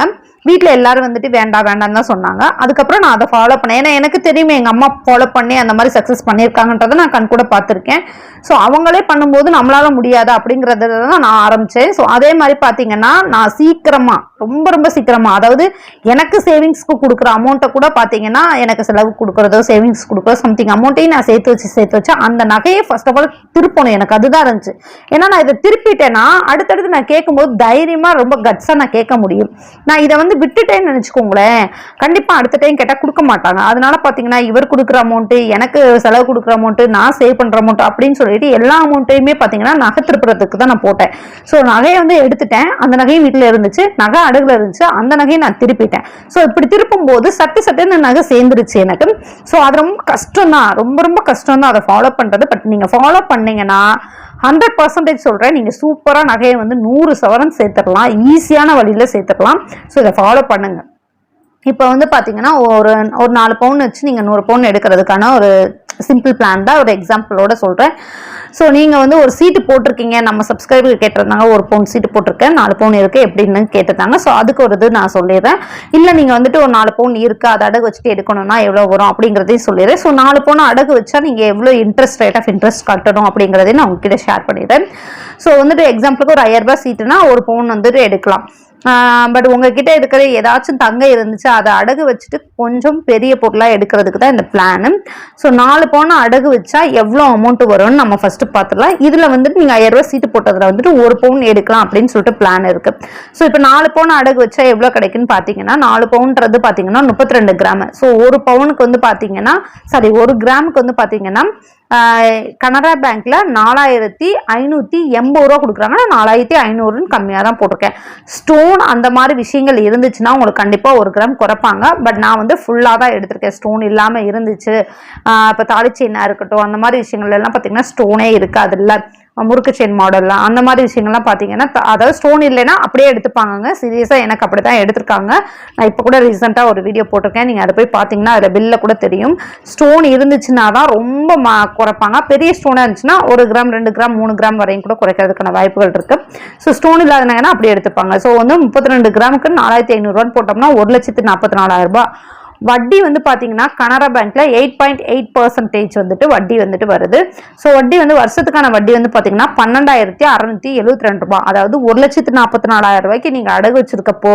வீட்டில் எல்லாரும் வந்துட்டு வேண்டாம் வேண்டாம் தான் சொன்னாங்க. அதுக்கப்புறம் நான் அதை ஃபாலோ பண்ணேன். ஏன்னா எனக்கு தெரியுமே எங்கள் அம்மா ஃபாலோ பண்ணி அந்த மாதிரி சக்ஸஸ் பண்ணியிருக்காங்கன்றதை நான் கண் கூட பார்த்துருக்கேன். ஸோ அவங்களே பண்ணும்போது நம்மளால முடியாது அப்படிங்கிறத தான் நான் ஆரம்பித்தேன் ஸோ அதே மாதிரி பார்த்தீங்கன்னா நான் சீக்கிரமாக ரொம்ப ரொம்ப சீக்கிரமாக அதாவது எனக்கு சேவிங்ஸ்க்கு கொடுக்குற அமௌண்ட்டை கூட பார்த்தீங்கன்னா எனக்கு செலவு கொடுக்குறதோ சேவிங்ஸ் கொடுக்குறதோ சம்திங் அமௌண்ட்டையும் நான் சேர்த்து வச்சு சேர்த்து வச்சு அந்த நகையை ஃபர்ஸ்ட் ஆஃப் ஆல் திருப்பணும். எனக்கு அதுதான் இருந்துச்சு. ஏன்னா நான் இதை திருப்பிட்டேன்னா அடுத்தடுத்து நான் கேட்கும்போது தைரியமாக ரொம்ப கட்ஸாக நான் கேட்க முடியும். நான் இதை வந்து விட்டுட்டேன்னு நினச்சிக்கோங்களேன். கண்டிப்பாக அடுத்த டைம் கேட்டால் கொடுக்க மாட்டாங்க. அதனால பார்த்தீங்கன்னா இவர் கொடுக்குற அமௌண்ட்டு எனக்கு செலவு கொடுக்குற அமௌண்ட்டு நான் சேவ் பண்ணுற அமௌண்ட் அப்படின்னு சொல்லிட்டு எல்லா அமௌண்ட்டையுமே பார்த்தீங்கன்னா நகை திருப்புறதுக்கு தான் நான் போட்டேன். ஸோ நகையை வந்து எடுத்துட்டேன். அந்த நகையும் வீட்டில் இருந்துச்சு. நகை அடகுல இருந்துச்சு. அந்த நகையை நான் திருப்பிட்டேன். ஸோ இப்படி திருப்பும் போது சட்டு சட்டுன்னு நகை சேர்ந்துருச்சு எனக்கு. ஸோ அது ரொம்ப கஷ்டம் தான் ரொம்ப ரொம்ப கஷ்டம் தான் அதை ஃபாலோ பண்ணுறது பட் நீங்கள் ஃபாலோ பண்ணீங்கன்னா ஹண்ட்ரட் பர்சன்டேஜ் சொல்கிறேன் நீங்கள் சூப்பராக நகையை வந்து நூறு சவரன் சேர்த்துடலாம். ஈஸியான வழியில் சேர்த்துக்கலாம் ஸோ இதை ஃபாலோ பண்ணுங்கள் இப்போ வந்து பார்த்தீங்கன்னா ஒரு ஒரு நாலு பவுன் வச்சு நீங்கள் நூறு பவுன் எடுக்கிறதுக்கான ஒரு சிம்பிள் பிளான் தான் ஒரு எக்ஸாம்பிளோட சொல்கிறேன் ஸோ நீங்கள் வந்து ஒரு சீட்டு போட்டிருக்கீங்க. நம்ம சப்ஸ்கிரைபர் கேட்டிருந்தாங்க ஒரு பவுன் சீட்டு போட்டிருக்கேன் நாலு பவுன் இருக்குது எப்படின்னு கேட்டிருந்தாங்க. ஸோ அதுக்கு ஒரு இது நான் சொல்லிடுறேன். இல்லை நீங்கள் வந்துட்டு ஒரு நாலு பவுன் இருக்குது அதை அடகு வச்சுட்டு எடுக்கணும்னா எவ்வளோ வரும் அப்படிங்கிறதையும் சொல்லிடுறேன். ஸோ நாலு பவுன் அடகு வச்சா நீங்கள் எவ்வளோ இன்ட்ரெஸ்ட் ரேட் ஆஃப் இன்ட்ரெஸ்ட் கட்டணும் அப்படிங்கிறதையும் நான் உங்ககிட்ட ஷேர் பண்ணிடுறேன். ஸோ வந்துட்டு எக்ஸாம்பிளுக்கு ஒரு ஐயாயிரம் ரூபாய் சீட்டுனா ஒரு பவுன் வந்துட்டு எடுக்கலாம். பட் உங்ககிட்ட இருக்கிற ஏதாச்சும் தங்க இருந்துச்சு அதை அடகு வச்சுட்டு கொஞ்சம் பெரிய பொருளாக எடுக்கிறதுக்கு தான் இந்த பிளானு ஸோ நாலு பவுன் அடகு வச்சா எவ்வளோ அமௌண்ட் வரும்னு நம்ம ஃபர்ஸ்ட் பார்த்துடலாம் இதில் வந்துட்டு நீங்கள் ஆயிரம் ரூபாய் சீட்டு போட்டதில் வந்துட்டு ஒரு பவுன் எடுக்கலாம் அப்படின்னு சொல்லிட்டு பிளான் இருக்கு. ஸோ இப்போ நாலு பவுன் அடகு வச்சா எவ்வளோ கிடைக்குன்னு பார்த்தீங்கன்னா நாலு பவுன்றது பார்த்தீங்கன்னா முப்பத்தி ரெண்டு கிராம். ஸோ ஒரு பவுனுக்கு வந்து பார்த்தீங்கன்னா சாரி ஒரு கிராமுக்கு வந்து பார்த்தீங்கன்னா கனரா பேங்க்ல நாலாயிரத்தி ஐநூத்தி எண்பது ரூபா கொடுக்குறாங்க. நான் நாலாயிரத்தி ஐநூறுன்னு கம்மியாக தான் போட்டிருக்கேன். ஸ்டோன் அந்த மாதிரி விஷயங்கள் இருந்துச்சுன்னா உங்களுக்கு கண்டிப்பாக ஒரு கிராம் குறைப்பாங்க. பட் நான் வந்து ஃபுல்லாக தான் எடுத்திருக்கேன். ஸ்டோன் இல்லாமல் இருந்துச்சு. இப்போ தாலி செயினாக இருக்கட்டும் அந்த மாதிரி விஷயங்கள் எல்லாம் பார்த்தீங்கன்னா ஸ்டோனே இருக்காது இல்லை முறுக்கு செயின் மாடல்லாம் அந்த மாதிரி விஷயங்கள்லாம் பார்த்தீங்கன்னா அதாவது ஸ்டோன் இல்லைன்னா அப்படியே எடுத்துப்பாங்க சீரியஸாக எனக்கு அப்படி தான் எடுத்திருக்காங்க. நான் இப்போ கூட ரீசெண்டாக ஒரு வீடியோ போட்டிருக்கேன். நீங்கள் அதை போய் பார்த்தீங்கன்னா அதில் பில்ல கூட தெரியும். ஸ்டோன் இருந்துச்சுன்னா தான் ரொம்ப மா குறைப்பாங்க. பெரிய ஸ்டோனாக இருந்துச்சுன்னா ஒரு கிராம் ரெண்டு கிராம் மூணு கிராம் வரையும் கூட குறைக்கிறதுக்கான வாய்ப்புகள் இருக்குது ஸோ ஸ்டோன் இல்லாதனாங்கன்னா அப்படியே எடுத்துப்பாங்க. ஸோ வந்து முப்பத்தி ரெண்டு கிராமுக்கு நாலாயிரத்தி ஐநூறுரூவான்னு போட்டோம்னா ஒரு லட்சத்து நாற்பத்தி நாலாயிரம் ரூபாய். வட்டி வந்து பார்த்தீங்கன்னா கனரா பேங்க்ல எயிட் பாயிண்ட் எயிட் பர்சன்டேஜ் வந்துட்டு வட்டி வந்துட்டு வருது. ஸோ வட்டி வந்து வருஷத்துக்கான வட்டி வந்து பார்த்தீங்கன்னா பன்னெண்டாயிரத்தி அறநூத்தி எழுபத்தி ரெண்டு ரூபாய். அதாவது ஒரு லட்சத்து நாற்பத்தி நாலாயிரம் ரூபாய்க்கு நீங்கள் அடகு வச்சிருக்க போ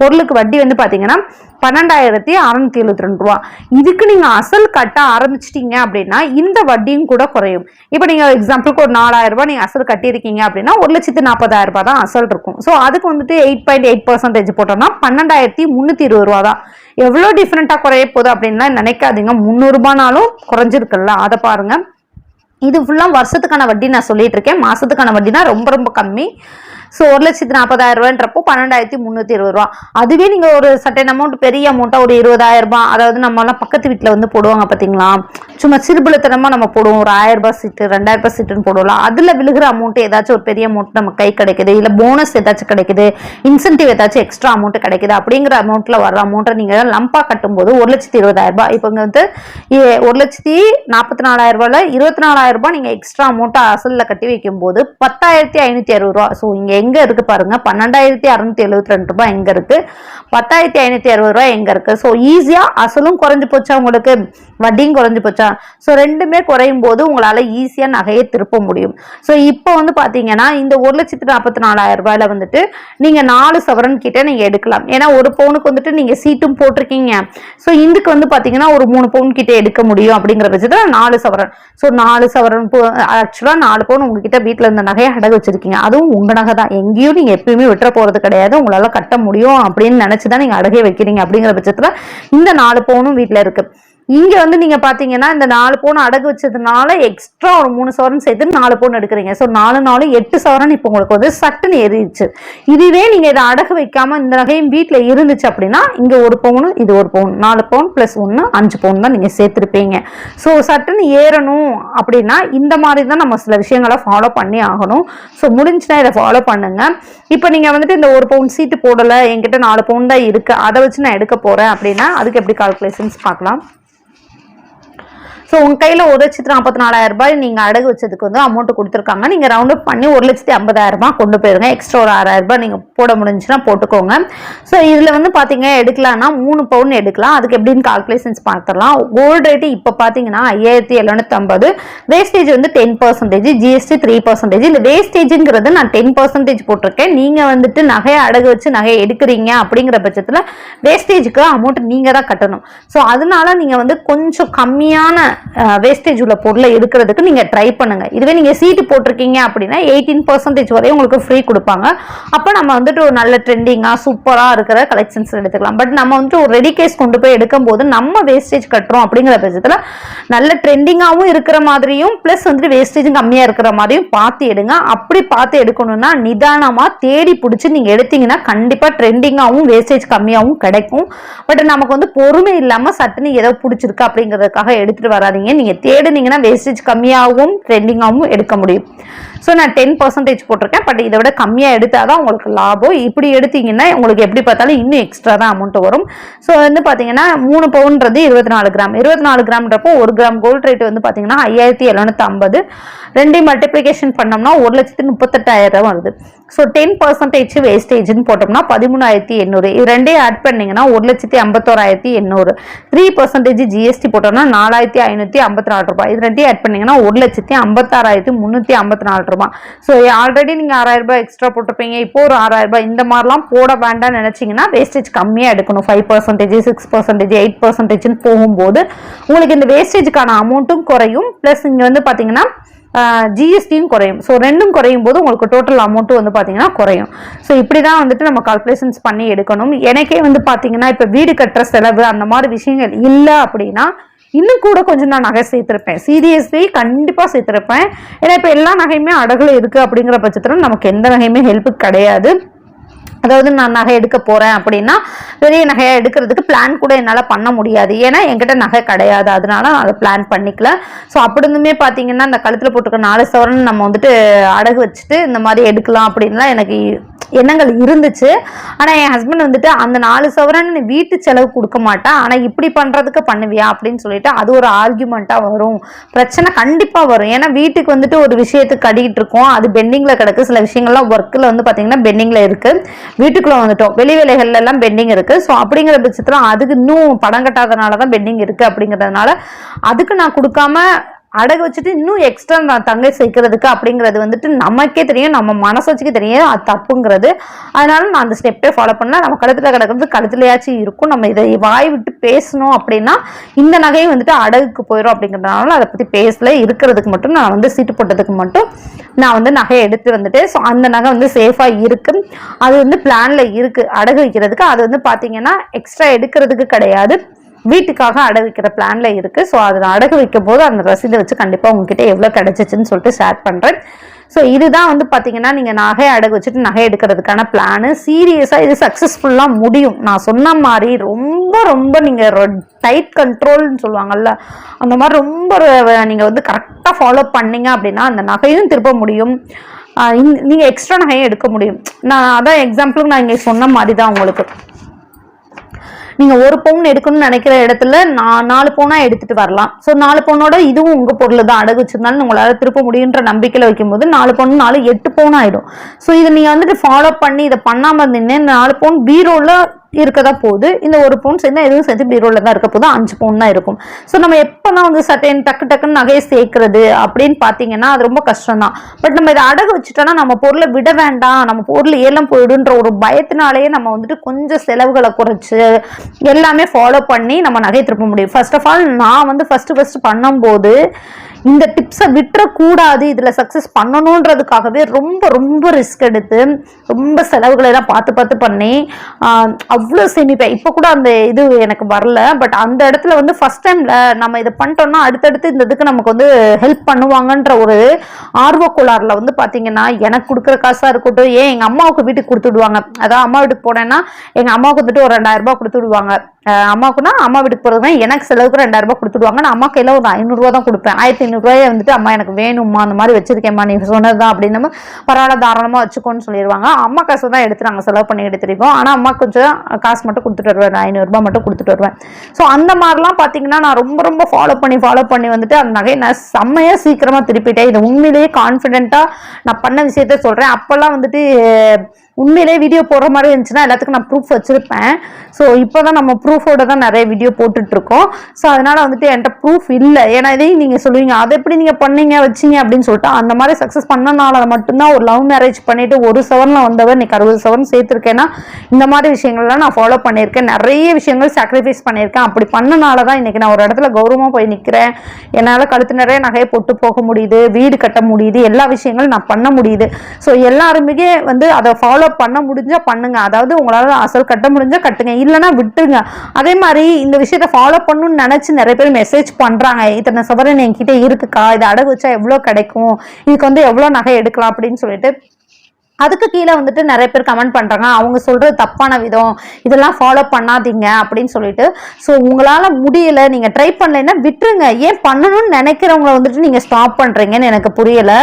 பொருளுக்கு வட்டி வந்து பார்த்தீங்கன்னா பன்னெண்டாயிரத்தி அறநூத்தி எழுபத்தி ரெண்டு ரூபா இதுக்கு நீங்க அசல் கட்ட ஆரம்பிச்சிட்டீங்க அப்படின்னா இந்த வட்டியும் கூட குறையும். இப்போ நீங்க எக்ஸாம்பிளுக்கு ஒரு நாலாயிரம் ரூபாய் நீங்க அசல் கட்டியிருக்கீங்க அப்படின்னா ஒரு லட்சத்து நாற்பதாயிரம் ரூபாய் தான் அசல் இருக்கும். ஸோ அதுக்கு வந்துட்டு எயிட் பாயிண்ட் எயிட் பர்சன்டேஜ் போட்டோம்னா பன்னெண்டாயிரத்தி முந்நூற்றி இருபது ரூபா தான். எவ்வளோ டிஃப்ரெண்ட்டாக குறைய போகுது அப்படின்லாம் நினைக்காதீங்க. முந்நூறுபானாலும் குறைஞ்சிருக்குல்ல. அதை பாருங்க. இது ஃபுல்லாக வருஷத்துக்கான வட்டி நான் சொல்லிட்டு இருக்கேன். மாதத்துக்கான வட்டினா ரொம்ப ரொம்ப கம்மி. ஸோ ஒரு லட்சத்து நாற்பதாயிரம் ரூபான்றப்போ பன்னெண்டாயிரத்தி முந்நூற்றி இருபது ரூபா. அதுவே நீங்கள் ஒரு சட்டன் அமௌண்ட் பெரிய அமௌண்ட்டாக ஒரு இருபதாயிரம் ரூபாய் அதாவது நம்மலாம் பக்கத்து வீட்டில் வந்து போடுவாங்க பார்த்தீங்களா சும்மா சிறுபுலத்தனமாக நம்ம போடுவோம். ஒரு ஆயிரம் ரூபாய் சீட்டு ரெண்டாயிரம் ரூபாய் சீட்டுன்னு போடுவோம்ல அதில் விழுகிற அமௌண்ட் ஏதாச்சும் ஒரு பெரிய அமௌண்ட் நம்ம கை கிடைக்குது இல்லை போனஸ் ஏதாச்சும் கிடைக்குது இன்சென்டிவ் ஏதாச்சும் எக்ஸ்ட்ரா அமௌண்ட் கிடைக்குது அப்படிங்கிற அமௌண்ட்டில் வர அமௌண்ட்டை நீங்கள் லம்பாக கட்டும்போது ஒரு லட்சத்தி இருபதாயிரம் ரூபாய். இப்போ இங்கே வந்து ஒரு லட்சத்தி நாற்பத்தி நாலாயிரம் ரூபாயில் இருபத்தி நாலாயிரம் ரூபாய் நீங்கள் எக்ஸ்ட்ரா அமௌண்ட்டை அசலில் கட்டி வைக்கும்போது பத்தாயிரத்தி ஐநூற்றி அறுபது ரூபா ஸோ இங்கே எங்கே இருக்கு பாருங்க? பன்னெண்டாயிரத்தி அறுநூத்தி எழுபத்தி ரெண்டு ரூபாய் எங்கே இருக்கு? பத்தாயிரத்தி ஐநூற்றி அறுபது ரூபாய் எங்கே இருக்கு? ஸோ ஈஸியாக அசலும் குறைஞ்சி போச்சா உங்களுக்கு? வட்டியும் குறைஞ்சு போச்சா? ஸோ ரெண்டுமே குறையும் போது உங்களால் ஈஸியாக நகையை திருப்ப முடியும். ஸோ இப்போ வந்து பார்த்தீங்கன்னா இந்த ஒரு லட்சத்து நாற்பத்தி நாலாயிரம் ரூபாயில வந்துட்டு நீங்கள் நாலு சவரன் கிட்டே நீங்கள் எடுக்கலாம். ஏன்னா ஒரு பவுனுக்கு வந்துட்டு நீங்கள் சீட்டும் போட்டிருக்கீங்க. ஸோ இதுக்கு வந்து பார்த்தீங்கன்னா ஒரு மூணு பவுன் கிட்டே எடுக்க முடியும் அப்படிங்கிற பட்சத்தில் நாலு சவரன். ஸோ நாலு சவரன் ஆக்சுவலாக நாலு பவுன் உங்ககிட்ட வீட்டில் இருந்த நகையை அடகு வச்சிருக்கீங்க. அதுவும் உங்கள் நகை தான். எங்கேயும் நீங்கள் எப்பயுமே விட்டுற போகிறது கிடையாது. உங்களால் கட்ட முடியும் அப்படின்னு நினைச்சு தான் நீங்கள் அடகே வைக்கிறீங்க அப்படிங்கிற பட்சத்தில் இந்த நாலு பவுனும் வீட்டில் இருக்கு. இங்கே வந்து நீங்கள் பார்த்தீங்கன்னா இந்த நாலு பவுன் அடகு வச்சதுனால எக்ஸ்ட்ரா ஒரு மூணு சவரன் சேர்த்து நாலு பவுன் எடுக்கிறீங்க. ஸோ நாலு நாலு எட்டு சவரன் இப்போ உங்களுக்கு வந்து சட்டுன்னு ஏறிடுச்சு. இதுவே நீங்கள் இதை அடகு வைக்காமல் இந்த நகையும் வீட்டில் இருந்துச்சு அப்படின்னா இங்கே ஒரு பவுன் இது ஒரு பவுன் நாலு பவுன் ப்ளஸ் ஒன்று அஞ்சு பவுன் தான் நீங்கள் சேர்த்துருப்பீங்க. ஸோ சட்டுன்னு ஏறணும் அப்படின்னா இந்த மாதிரி தான் நம்ம சில விஷயங்களை ஃபாலோ பண்ணி ஆகணும். ஸோ முடிஞ்சுன்னா இதை ஃபாலோ பண்ணுங்கள் இப்போ நீங்கள் வந்துட்டு இந்த ஒரு பவுன் சீட்டு போடலை என்கிட்ட நாலு பவுன் தான் இருக்குது அதை வச்சு நான் எடுக்க போகிறேன் அப்படின்னா அதுக்கு எப்படி கால்குலேஷன்ஸ் பார்க்கலாம்? ஸோ உங்கள் கையில் ஒரு லட்சத்தி நாற்பத்தி நாலாயிரம் ரூபாய் நீங்கள் அடகு வச்சதுக்கு வந்து அமௌண்ட் கொடுத்துருக்காங்க. நீங்கள் ரவுண்ட் அப் பண்ணி ஒரு லட்சத்தி ஐம்பதாயிரம் ரூபாய் கொண்டு போயிருங்க. எக்ஸ்ட்ரா ஒரு ஆறாயிரம் ரூபாய் நீங்கள் போட முடிஞ்சுன்னா போட்டுக்கோங்க. ஸோ இதில் வந்து பார்த்தீங்க எடுக்கலாம்னா மூணு பவுன் எடுக்கலாம். அதுக்கு எப்படின்னு கால்குலேஷன்ஸ் பார்த்துடலாம். கோல்டு ரேட்டு இப்போ பார்த்தீங்கன்னா ஐயாயிரத்தி எழுநூத்தம்பது வேஸ்டேஜ் வந்து ten percentage GST three percentage இந்த வேஸ்டேஜுங்கிறது நான் டென் பர்சன்டேஜ் போட்டிருக்கேன். நீங்கள் வந்துட்டு நகையை அடகு வச்சு நகையை எடுக்கிறீங்க அப்படிங்கிற பட்சத்தில் வேஸ்டேஜுக்கு அமௌண்ட் நீங்கள் தான் கட்டணும். ஸோ அதனால நீங்கள் வந்து கொஞ்சம் கம்மியான வேஸ்டேஜ் உள்ள பொருளை எடுக்கிறதுக்கு நீங்கள் ட்ரை பண்ணுங்கள் இதுவே நீங்கள் சீட்டு போட்டிருக்கீங்க அப்படின்னா எயிட்டீன் பர்சன்டேஜ் வரையும் உங்களுக்கு ஃப்ரீ கொடுப்பாங்க. அப்போ நம்ம வந்துட்டு ஒரு நல்ல ட்ரெண்டிங்காக சூப்பராக இருக்கிற கலெக்ஷன்ஸ் எடுத்துக்கலாம். பட் நம்ம வந்துட்டு ஒரு ரெடி கேஸ் கொண்டு போய் எடுக்கும்போது நம்ம வேஸ்டேஜ் கட்டுறோம் அப்படிங்கிற பட்சத்தில் நல்ல ட்ரெண்டிங்காகவும் இருக்கிற மாதிரியும் ப்ளஸ் வந்துட்டு வேஸ்டேஜும் கம்மியாக இருக்கிற மாதிரியும் பார்த்து எடுங்க. அப்படி பார்த்து எடுக்கணும்னா நிதானமாக தேடி பிடிச்சி நீங்கள் எடுத்தீங்கன்னா கண்டிப்பாக ட்ரெண்டிங்காகவும் வேஸ்டேஜ் கம்மியாகவும் கிடைக்கும். பட் நமக்கு வந்து பொறுமை இல்லாமல் சட்டுன்னு ஏதோ பிடிச்சிருக்கு அப்படிங்கிறதுக்காக எடுத்துகிட்டு வராது பண்ணாதீங்க நீங்கள் தேடுனீங்கன்னா வேஸ்டேஜ் கம்மியாகவும் ட்ரெண்டிங்காகவும் எடுக்க முடியும். ஸோ நான் டென் பர்சன்டேஜ் போட்டிருக்கேன். பட் இதை விட கம்மியாக எடுத்தால் தான் உங்களுக்கு லாபம். இப்படி எடுத்தீங்கன்னா உங்களுக்கு எப்படி பார்த்தாலும் இன்னும் எக்ஸ்ட்ரா தான் அமௌண்ட் வரும். ஸோ வந்து பார்த்தீங்கன்னா மூணு பவுன்றது இருபத்தி நாலு கிராம். இருபத்தி நாலு கிராம்ன்றப்போ ஒரு கிராம் கோல்ட் ரேட் வந்து பார்த்தீங்கன்னா ஐயாயிரத்தி எழுநூத்தி ஐம்பது ரெண்டையும் மல்டிப்ளிகேஷன் பண்ணோம்னா ஒரு லட்சத்தி முப்பத்தெட்டாயிரம் வருது. ஸோ டென் பர்சன்டேஜ் வேஸ்டேஜ்னு போட்டோம்னா பதிமூணாயிரத்தி எண்ணூறு. இது ரெண்டையும் ஆட் பண்ணிங்கன்னா ஒரு லட்சத்தி ஐம்பத்தோராயிரத்தி எண்ணூறு. த்ரீ பர்சன்டேஜ் ஜிஎஸ்டி போட்டோம்னா நாலாயிரத்தி ஐநூற்றி ஐம்பத்தி நாலு ரூபாய். இது ரெண்டையும் ஆட் பண்ணிங்கன்னா ஒரு லட்சத்தி ஐம்பத்தாறாயிரத்தி முந்நூற்றி ஐம்பத்தி நாலு ரூபாய் ஸோ ஆல்ரெடி நீங்கள் ஆறாயிரரூபா எக்ஸ்ட்ரா போட்டிருப்பீங்க. இப்போ ஒரு ஆறாயிரம் ரூபாய். இந்த மாதிரிலாம் போட வேண்டாம்னு நினச்சிங்கன்னா வேஸ்டேஜ் கம்மியாக எடுக்கணும். Five percentage six percentage eight பர்சன்டேஜ்னு போகும்போது உங்களுக்கு இந்த வேஸ்டேஜுக்கான அமௌண்ட்டும் குறையும். ப்ளஸ் இங்கே வந்து பார்த்தீங்கன்னா ஜிஎஸ்டியும் குறையும். ஸோ ரெண்டும் குறையும் போது உங்களுக்கு டோட்டல் அமௌண்ட்டும் வந்து பார்த்தீங்கன்னா குறையும். ஸோ இப்படி தான் வந்துட்டு நம்ம கால்குலேஷன்ஸ் பண்ணி எடுக்கணும். எனக்கே வந்து பார்த்தீங்கன்னா இப்போ வீடு கட்டுற செலவு அந்த மாதிரி விஷயங்கள் இல்லை அப்படின்னா இன்னும் கூட கொஞ்சம் நான் நகை சேர்த்துருப்பேன். சீரியஸ்லி கண்டிப்பாக சேர்த்துருப்பேன். ஏன்னா இப்போ எல்லா நகையுமே அடகுல இருக்குது அப்படிங்கிற பட்சத்தில் நமக்கு எந்த நகையுமே ஹெல்ப்பு கிடையாது. அதாவது நான் நகை எடுக்க போகிறேன் அப்படின்னா பெரிய நகையை எடுக்கிறதுக்கு பிளான் கூட என்னால் பண்ண முடியாது. ஏன்னா என்கிட்ட நகை கிடையாது. அதனால நான் அதை பிளான் பண்ணிக்கல. ஸோ அப்படி இருந்துமே பார்த்தீங்கன்னா அந்த கழுத்தில் போட்டுக்க நாலு சவரன் நம்ம வந்துட்டு அடகு வச்சுட்டு இந்த மாதிரி எடுக்கலாம் அப்படின்லாம் எனக்கு எண்ணங்கள் இருந்துச்சு. ஆனால் என் ஹஸ்பண்ட் வந்துட்டு அந்த நாலு சவரன் வீட்டு செலவு கொடுக்க மாட்டேன் ஆனால் இப்படி பண்ணுறதுக்கு பண்ணுவியா? அப்படின்னு சொல்லிட்டு அது ஒரு ஆர்கியூமெண்ட்டாக வரும். பிரச்சனை கண்டிப்பாக வரும். ஏன்னா வீட்டுக்கு வந்துட்டு ஒரு விஷயத்துக்கு கடிக்கிட்டு இருக்கோம். அது பெண்டிங்கில் கிடக்கு. சில விஷயங்கள்லாம் ஒர்க்கில் வந்து பார்த்தீங்கன்னா பெண்டிங்கில் இருக்குது வீட்டுக்குள்ளே வந்துட்டோம். வெளி வேலைகள்ல எல்லாம் பெண்டிங் இருக்குது ஸோ அப்படிங்கிற பட்சத்தில் அதுக்கு இன்னும் படம் கட்டாதனால தான் பெண்டிங் இருக்குது அப்படிங்கிறதுனால அதுக்கு நான் கொடுக்காம அடகு வச்சுட்டு இன்னும் எக்ஸ்ட்ரா நான் தங்கை சேர்க்கறதுக்கு அப்படிங்கிறது வந்துட்டு நமக்கே தெரியும் நம்ம மனசாட்சிக்கு தெரியும் அது தப்புங்கிறது. அதனால நான் அந்த ஸ்டெப்பே ஃபாலோ பண்ணால் நம்ம கழுத்தில் கிடக்கிறது கழுத்துலையாச்சும் இருக்கும். நம்ம இதை வாய் விட்டு பேசணும் அப்படின்னா இந்த நகையும் வந்துட்டு அடகுக்கு போயிடும் அப்படிங்கிறதுனால அதை பற்றி பேசல. இருக்கிறதுக்கு மட்டும் நான் வந்து சீட்டு போட்டதுக்கு மட்டும் நான் வந்து நகையை எடுத்து வந்துட்டு ஸோ அந்த நகை வந்து சேஃபாக இருக்கு. அது வந்து பிளானில் இருக்குது அடகு வைக்கிறதுக்கு. அது வந்து பார்த்தீங்கன்னா எக்ஸ்ட்ரா எடுக்கிறதுக்கு கிடையாது. வீட்டுக்காக அடகு வைக்கிற பிளான்ல இருக்கு. ஸோ அதில் அடகு வைக்கும் போது அந்த ரசீதை வச்சு கண்டிப்பாக உங்ககிட்ட எவ்வளோ கிடைச்சிச்சுன்னு சொல்லிட்டு ஷேர் பண்ணுறேன் ஸோ இதுதான் வந்து பார்த்தீங்கன்னா நீங்கள் நகை அடகு வச்சுட்டு நகை எடுக்கிறதுக்கான பிளானு சீரியஸாக இது சக்ஸஸ்ஃபுல்லாக முடியும். நான் சொன்ன மாதிரி ரொம்ப ரொம்ப நீங்கள் டைட் கண்ட்ரோல்னு சொல்லுவாங்கல்ல அந்த மாதிரி ரொம்ப நீங்கள் வந்து கரெக்டாக ஃபாலோ பண்ணீங்க அப்படின்னா அந்த நகையும் திருப்ப முடியும். நீங்கள் எக்ஸ்ட்ரா நகையும் எடுக்க முடியும். நான் அதான் எக்ஸாம்பிளுக்கு நான் இங்கே சொன்ன மாதிரி தான் உங்களுக்கு. நீங்கள் ஒரு பவுன் எடுக்கணும்னு நினைக்கிற இடத்துல நான் நாலு பவுனாக எடுத்துட்டு வரலாம். ஸோ நாலு பவுனோட இதுவும் உங்கள் பொருள் தான் அடகு வச்சிருந்தாலும் உங்களால் திருப்ப முடியுன்ற நம்பிக்கையில் வைக்கும்போது நாலு பவுன் நாலு எட்டு பவுன் ஆகிடும் ஸோ இதை நீங்கள் வந்துட்டு ஃபாலோ பண்ணி இதை பண்ணாமல் இருந்தீங்கன்னா நாலு பவுன் பீரோவில் இருக்க தான் போகுது. இந்த ஒரு பவுன் சேர்ந்து எதுவும் சேர்த்து பீரோல தான் இருக்க போகுது. அஞ்சு பவுன் தான் இருக்கும். ஸோ நம்ம எப்போதான் வந்து சட்டைன் டக்கு டக்குன்னு நகையை சேர்க்கறது அப்படின்னு பார்த்தீங்கன்னா அது ரொம்ப கஷ்டம் தான் பட் நம்ம இதை அடகு வச்சுட்டோன்னா நம்ம பொருளை விட வேண்டாம். நம்ம பொருள் ஏலம் போயிடுன்ற ஒரு பயத்தினாலேயே நம்ம வந்துட்டு கொஞ்சம் செலவுகளை குறைச்சி எல்லாமே ஃபாலோ பண்ணி நம்ம நகை திருப்ப முடியும். ஃபர்ஸ்ட் ஆஃப் ஆல் நான் வந்து ஃபர்ஸ்ட் ஃபர்ஸ்ட் பண்ணும்போது இந்த டிப்ஸை விட்டுறக்கூடாது. இதில் சக்ஸஸ் பண்ணணுன்றதுக்காகவே ரொம்ப ரொம்ப ரிஸ்க் எடுத்து ரொம்ப செலவுகளை எல்லாம் பார்த்து பார்த்து பண்ணி அவ்வளோ சேமிப்பேன். இப்போ கூட அந்த இது எனக்கு வரல. பட் அந்த இடத்துல வந்து ஃபஸ்ட் டைமில் நம்ம இதை பண்ணிட்டோம்னா அடுத்தடுத்து இந்த இதுக்கு நமக்கு வந்து ஹெல்ப் பண்ணுவாங்கன்ற ஒரு ஆர்வக்குளாரில் வந்து பார்த்தீங்கன்னா எனக்கு கொடுக்குற காசாக இருக்கட்டும் ஏன் எங்கள் அம்மாவுக்கு வீட்டுக்கு கொடுத்து விடுவாங்க. அதான் அம்மா வீட்டுக்கு போனேன்னா எங்கள் அம்மாவுக்கு வந்துட்டு ஒரு ரெண்டாயிரம் ரூபாய் கொடுத்து விடுவாங்க. அம்மாவுக்குன்னா அம்மா வீட்டுக்கு போகிறதுனா எனக்கு செலவுக்கு ரெண்டாயிரம் ரூபாய் கொடுத்துடுவாங்க. நான் அம்மா கையில் ஒரு ஐநூறுரூவா தான் கொடுப்பேன். ஆயிரத்தி ஐநூறுரூவாயை வந்துட்டு அம்மா எனக்கு வேணும்மா அந்த மாதிரி வச்சிருக்கேம்மா நீ சொன்னது தான் அப்படின்னு பரவாயில்ல தாராளமாக வச்சுக்கோன்னு சொல்லிடுவாங்க. அம்மா காசு தான் எடுத்து நாங்கள் செலவு பண்ணி எடுத்துருப்போம் ஆனால் அம்மா கொஞ்சம் காசு மட்டும் கொடுத்துட்டு வருவேன் ஐநூறுரூபா மட்டும் கொடுத்துட்டு வருவேன். ஸோ அந்த மாதிரிலாம் பார்த்தீங்கன்னா நான் ரொம்ப ரொம்ப ஃபாலோ பண்ணி ஃபாலோ பண்ணி வந்துட்டு அந்த நகையை நான் செம்மையாக சீக்கிரமாக திருப்பிட்டேன். இது உண்மையிலேயே கான்ஃபிடென்ட்டாக நான் பண்ண விஷயத்த சொல்கிறேன் அப்போல்லாம் வந்துட்டு உண்மையிலே வீடியோ போடுற மாதிரி இருந்துச்சுன்னா எல்லாத்துக்கும் நான் ப்ரூஃப் வச்சுருப்பேன். ஸோ இப்போ தான் நம்ம ப்ரூஃபோட தான் நிறைய வீடியோ போட்டுட்ருக்கோம். ஸோ அதனால் வந்துட்டு என்கிட்ட ப்ரூஃப் இல்லை. ஏன்னா இதையும் நீங்கள் சொல்லுவீங்க அதை எப்படி நீங்கள் பண்ணீங்க வச்சீங்க? அப்படின்னு சொல்லிட்டு அந்த மாதிரி சக்ஸஸ் பண்ணனால மட்டும்தான் ஒரு லவ் மேரேஜ் பண்ணிட்டு ஒரு செவனில் வந்தவர் இன்னைக்கு அறுபது செவன் சேர்த்துருக்கேன்னா இந்த மாதிரி விஷயங்கள்லாம் நான் ஃபாலோ பண்ணியிருக்கேன். நிறைய விஷயங்கள் சாக்ரிஃபைஸ் பண்ணியிருக்கேன். அப்படி பண்ணனால தான் இன்னைக்கு நான் ஒரு இடத்துல கௌரவமாக போய் நிற்கிறேன் என்னால் கழுத்து நிறைய நகையை போட்டு போக முடியுது வீடு கட்ட முடியுது எல்லா விஷயங்களும் நான் பண்ண முடியுது. ஸோ எல்லாருமே வந்து அதை ஃபாலோ பண்ண முடிஞ்சா பண்ணுங்க. அதாவது உங்களால் அசல் கட்ட முடிஞ்சா கட்டுங்க. இல்லைன்னா விட்டுருங்க. அதே மாதிரி இந்த விஷயத்தை ஃபாலோ பண்ணணும்னு நினச்சி நிறைய பேர் மெசேஜ் பண்ணுறாங்க இத்தனை சவரன் என்கிட்ட இருக்குக்கா? இதை அடகு வச்சா எவ்வளோ கிடைக்கும்? இதுக்கு வந்து எவ்வளோ நகை எடுக்கலாம் அப்படின்னு சொல்லிட்டு அதுக்கு கீழே வந்துட்டு நிறைய பேர் கமெண்ட் பண்ணுறாங்க அவங்க சொல்கிறது தப்பான விதம். இதெல்லாம் ஃபாலோ பண்ணாதீங்க அப்படின்னு சொல்லிட்டு. ஸோ உங்களால் முடியலை. நீங்கள் ட்ரை பண்ணலைன்னா விட்டுருங்க. ஏன் பண்ணணும்னு நினைக்கிறவங்கள வந்துட்டு நீங்கள் ஸ்டாப் பண்ணுறீங்கன்னு எனக்கு புரியலை.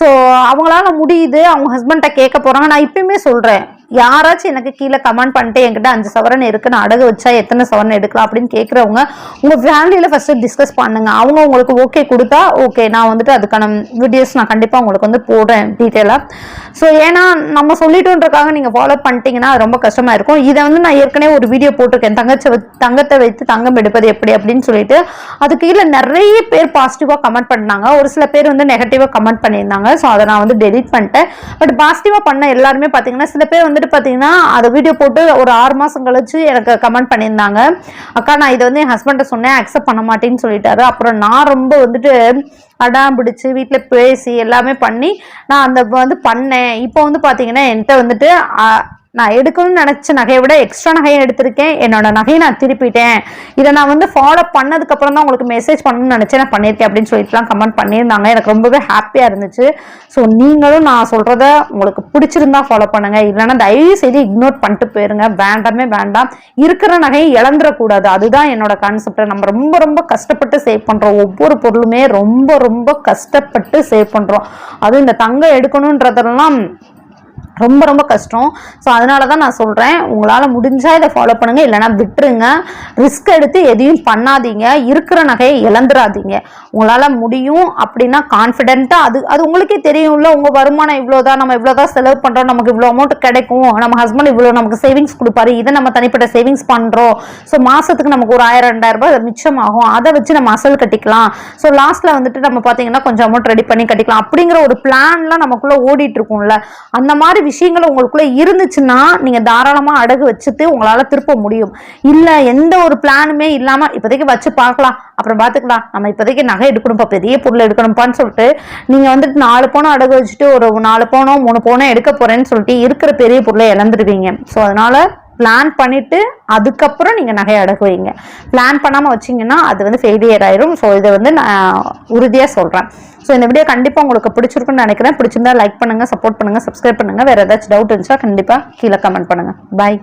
ஸோ அவங்களால முடியுது. அவங்க ஹஸ்பண்ட்டை கேட்க போகிறாங்க நான் இப்பயுமே சொல்கிறேன் யாராச்சும் எனக்கு கீழே கமெண்ட் பண்ணிட்டு என்கிட்ட அஞ்சு சவரன் இருக்கு நான் அடகு வச்சா எத்தனை சவரன் எடுக்கலாம் அப்படின்னு கேட்குறவங்க உங்கள் ஃபேமிலியில் ஃபஸ்ட்டு டிஸ்கஸ் பண்ணுங்க. அவங்க உங்களுக்கு ஓகே கொடுத்தா ஓகே நான் வந்துட்டு அதுக்கான வீடியோஸ் நான் கண்டிப்பாக உங்களுக்கு வந்து போடுறேன் டீட்டெயிலாக ஸோ ஏன்னா நம்ம சொல்லிட்டோன்றக்காக நீங்கள் ஃபாலோ பண்ணிட்டீங்கன்னா அது ரொம்ப கஷ்டமாக இருக்கும். இதை வந்து நான் ஏற்கனவே ஒரு வீடியோ போட்டிருக்கேன். தங்கச்சை தங்கத்தை வைத்து தங்கம் எடுப்பது எப்படி அப்படின்னு சொல்லிட்டு அதுக்கு கீழே நிறைய பேர் பாசிட்டிவாக கமெண்ட் பண்ணாங்க. ஒரு சில பேர் வந்து நெகட்டிவாக கமெண்ட் பண்ணியிருந்தாங்க. ஸோ அதை நான் வந்து டெலிட் பண்ணிட்டேன். பட் பாசிட்டிவாக பண்ண எல்லாருமே பார்த்தீங்கன்னா சில பேர் வந்து வந்துட்டு பார்த்தீங்கன்னா அதை வீடியோ போட்டு ஒரு ஆறு மாதம் கழிச்சு எனக்கு கமெண்ட் பண்ணியிருந்தாங்க. அக்கா நான் இதை வந்து என் ஹஸ்பண்டை சொன்னேன் அக்செப்ட் பண்ண மாட்டேன்னு சொல்லிட்டாரு. அப்புறம் நான் ரொம்ப வந்துட்டு அடாம் பிடிச்சி வீட்டில் பேசி எல்லாமே பண்ணி நான் அந்த வந்து பண்ணேன். இப்போ வந்து பார்த்தீங்கன்னா என்கிட்ட வந்துட்டு நான் எடுக்கணும்னு நினச்ச நகையை விட எக்ஸ்ட்ரா நகையை எடுத்திருக்கேன். என்னோட நகையை நான் திருப்பிட்டேன். இதை நான் வந்து ஃபாலோ பண்ணதுக்கப்புறம் தான் உங்களுக்கு மெசேஜ் பண்ணணும்னு நினச்சேன். நான் பண்ணியிருக்கேன் அப்படின்னு சொல்லிட்டுலாம் கமெண்ட் பண்ணியிருந்தாங்க. எனக்கு ரொம்பவே ஹாப்பியாக இருந்துச்சு. ஸோ நீங்களும் நான் சொல்கிறத உங்களுக்கு பிடிச்சிருந்தா ஃபாலோ பண்ணுங்க. இல்லைன்னா தயவு செய்து இக்னோர் பண்ணிட்டு போயிருங்க. வேண்டாமே வேண்டாம். இருக்கிற நகையை இழந்துடக்கூடாது. அதுதான் என்னோட கான்செப்ட் நம்ம ரொம்ப ரொம்ப கஷ்டப்பட்டு சேவ் பண்ணுறோம் ஒவ்வொரு பொருளுமே ரொம்ப ரொம்ப கஷ்டப்பட்டு சேவ் பண்ணுறோம் அதுவும் இந்த தங்கம் எடுக்கணுன்றதெல்லாம் ரொம்ப ரொம்ப கஷ்டம். ஸோ அதனால தான் நான் சொல்கிறேன் உங்களால் முடிஞ்சால் இதை ஃபாலோ பண்ணுங்கள் இல்லைன்னா விட்டுருங்க. ரிஸ்க் எடுத்து எதையும் பண்ணாதீங்க. இருக்கிற நகையை இழந்துடாதீங்க உங்களால் முடியும் அப்படின்னா கான்ஃபிடென்ட்டாக அது அது உங்களுக்கே தெரியும்ல உங்கள் வருமானம் இவ்வளோ தான் நம்ம இவ்வளோ தான் செலவு பண்ணுறோம் நமக்கு இவ்வளோ அமௌண்ட் கிடைக்கும். நம்ம ஹஸ்பண்ட் இவ்வளோ நமக்கு சேவிங்ஸ் கொடுப்பாரு. இதை நம்ம தனிப்பட்ட சேவிங்ஸ் பண்ணுறோம் ஸோ மாதத்துக்கு நமக்கு ஒரு ஆயிரம் ரெண்டாயிரம் ரூபாய் மிச்சமாகும். அதை வச்சு நம்ம அசல் கட்டிக்கலாம். ஸோ லாஸ்ட்டில் வந்துட்டு நம்ம பார்த்தீங்கன்னா கொஞ்சம் அமௌண்ட் ரெடி பண்ணி கட்டிக்கலாம். அப்படிங்கிற ஒரு பிளான்லாம் நமக்குள்ளே ஓடிட்டு இருக்கும்ல. அந்த மாதிரி விஷயங்கள் உங்களுக்குள்ள இருந்துச்சுன்னா நீங்க தாராளமா அடகு வச்சுட்டு உங்களால திருப்ப முடியும். இல்ல எந்த ஒரு பிளானுமே இல்லாம இப்போதைக்கு வச்சு பார்க்கலாம். அப்புறம் பார்த்துக்கலாம். நம்ம இப்போதைக்கு நகை எடுக்கணும்ப்பா பெரிய பொருள் எடுக்கணும்ப்பான்னு சொல்லிட்டு நீங்க வந்துட்டு நாலு பவுனம் அடகு வச்சுட்டு ஒரு நாலு பவுனோ மூணு பவுனோ எடுக்க போறேன்னு சொல்லிட்டு இருக்கிற பெரிய பொருளை இழந்துருவீங்க. ஸோ அதனால பிளான் பண்ணிட்டு அதுக்கப்புறம் நீங்க நகை அடகு வைங்க பிளான் பண்ணாம வச்சீங்கன்னா அது வந்து ஃபெயிலியர் ஆயிரும். ஸோ இதை வந்து நான் உறுதியா சொல்றேன். ஸோ இந்த வீடியோ கண்டிப்பா உங்களுக்கு பிடிச்சிருக்குன்னு நினைக்கிறேன். பிடிச்சிருந்தா லைக் பண்ணுங்க சப்போர்ட் பண்ணுங்க சப்ஸ்கிரைப் பண்ணுங்க. வேற ஏதாச்சும் டவுட் இருந்துச்சா கண்டிப்பா கீழே கமெண்ட் பண்ணுங்க. பாய்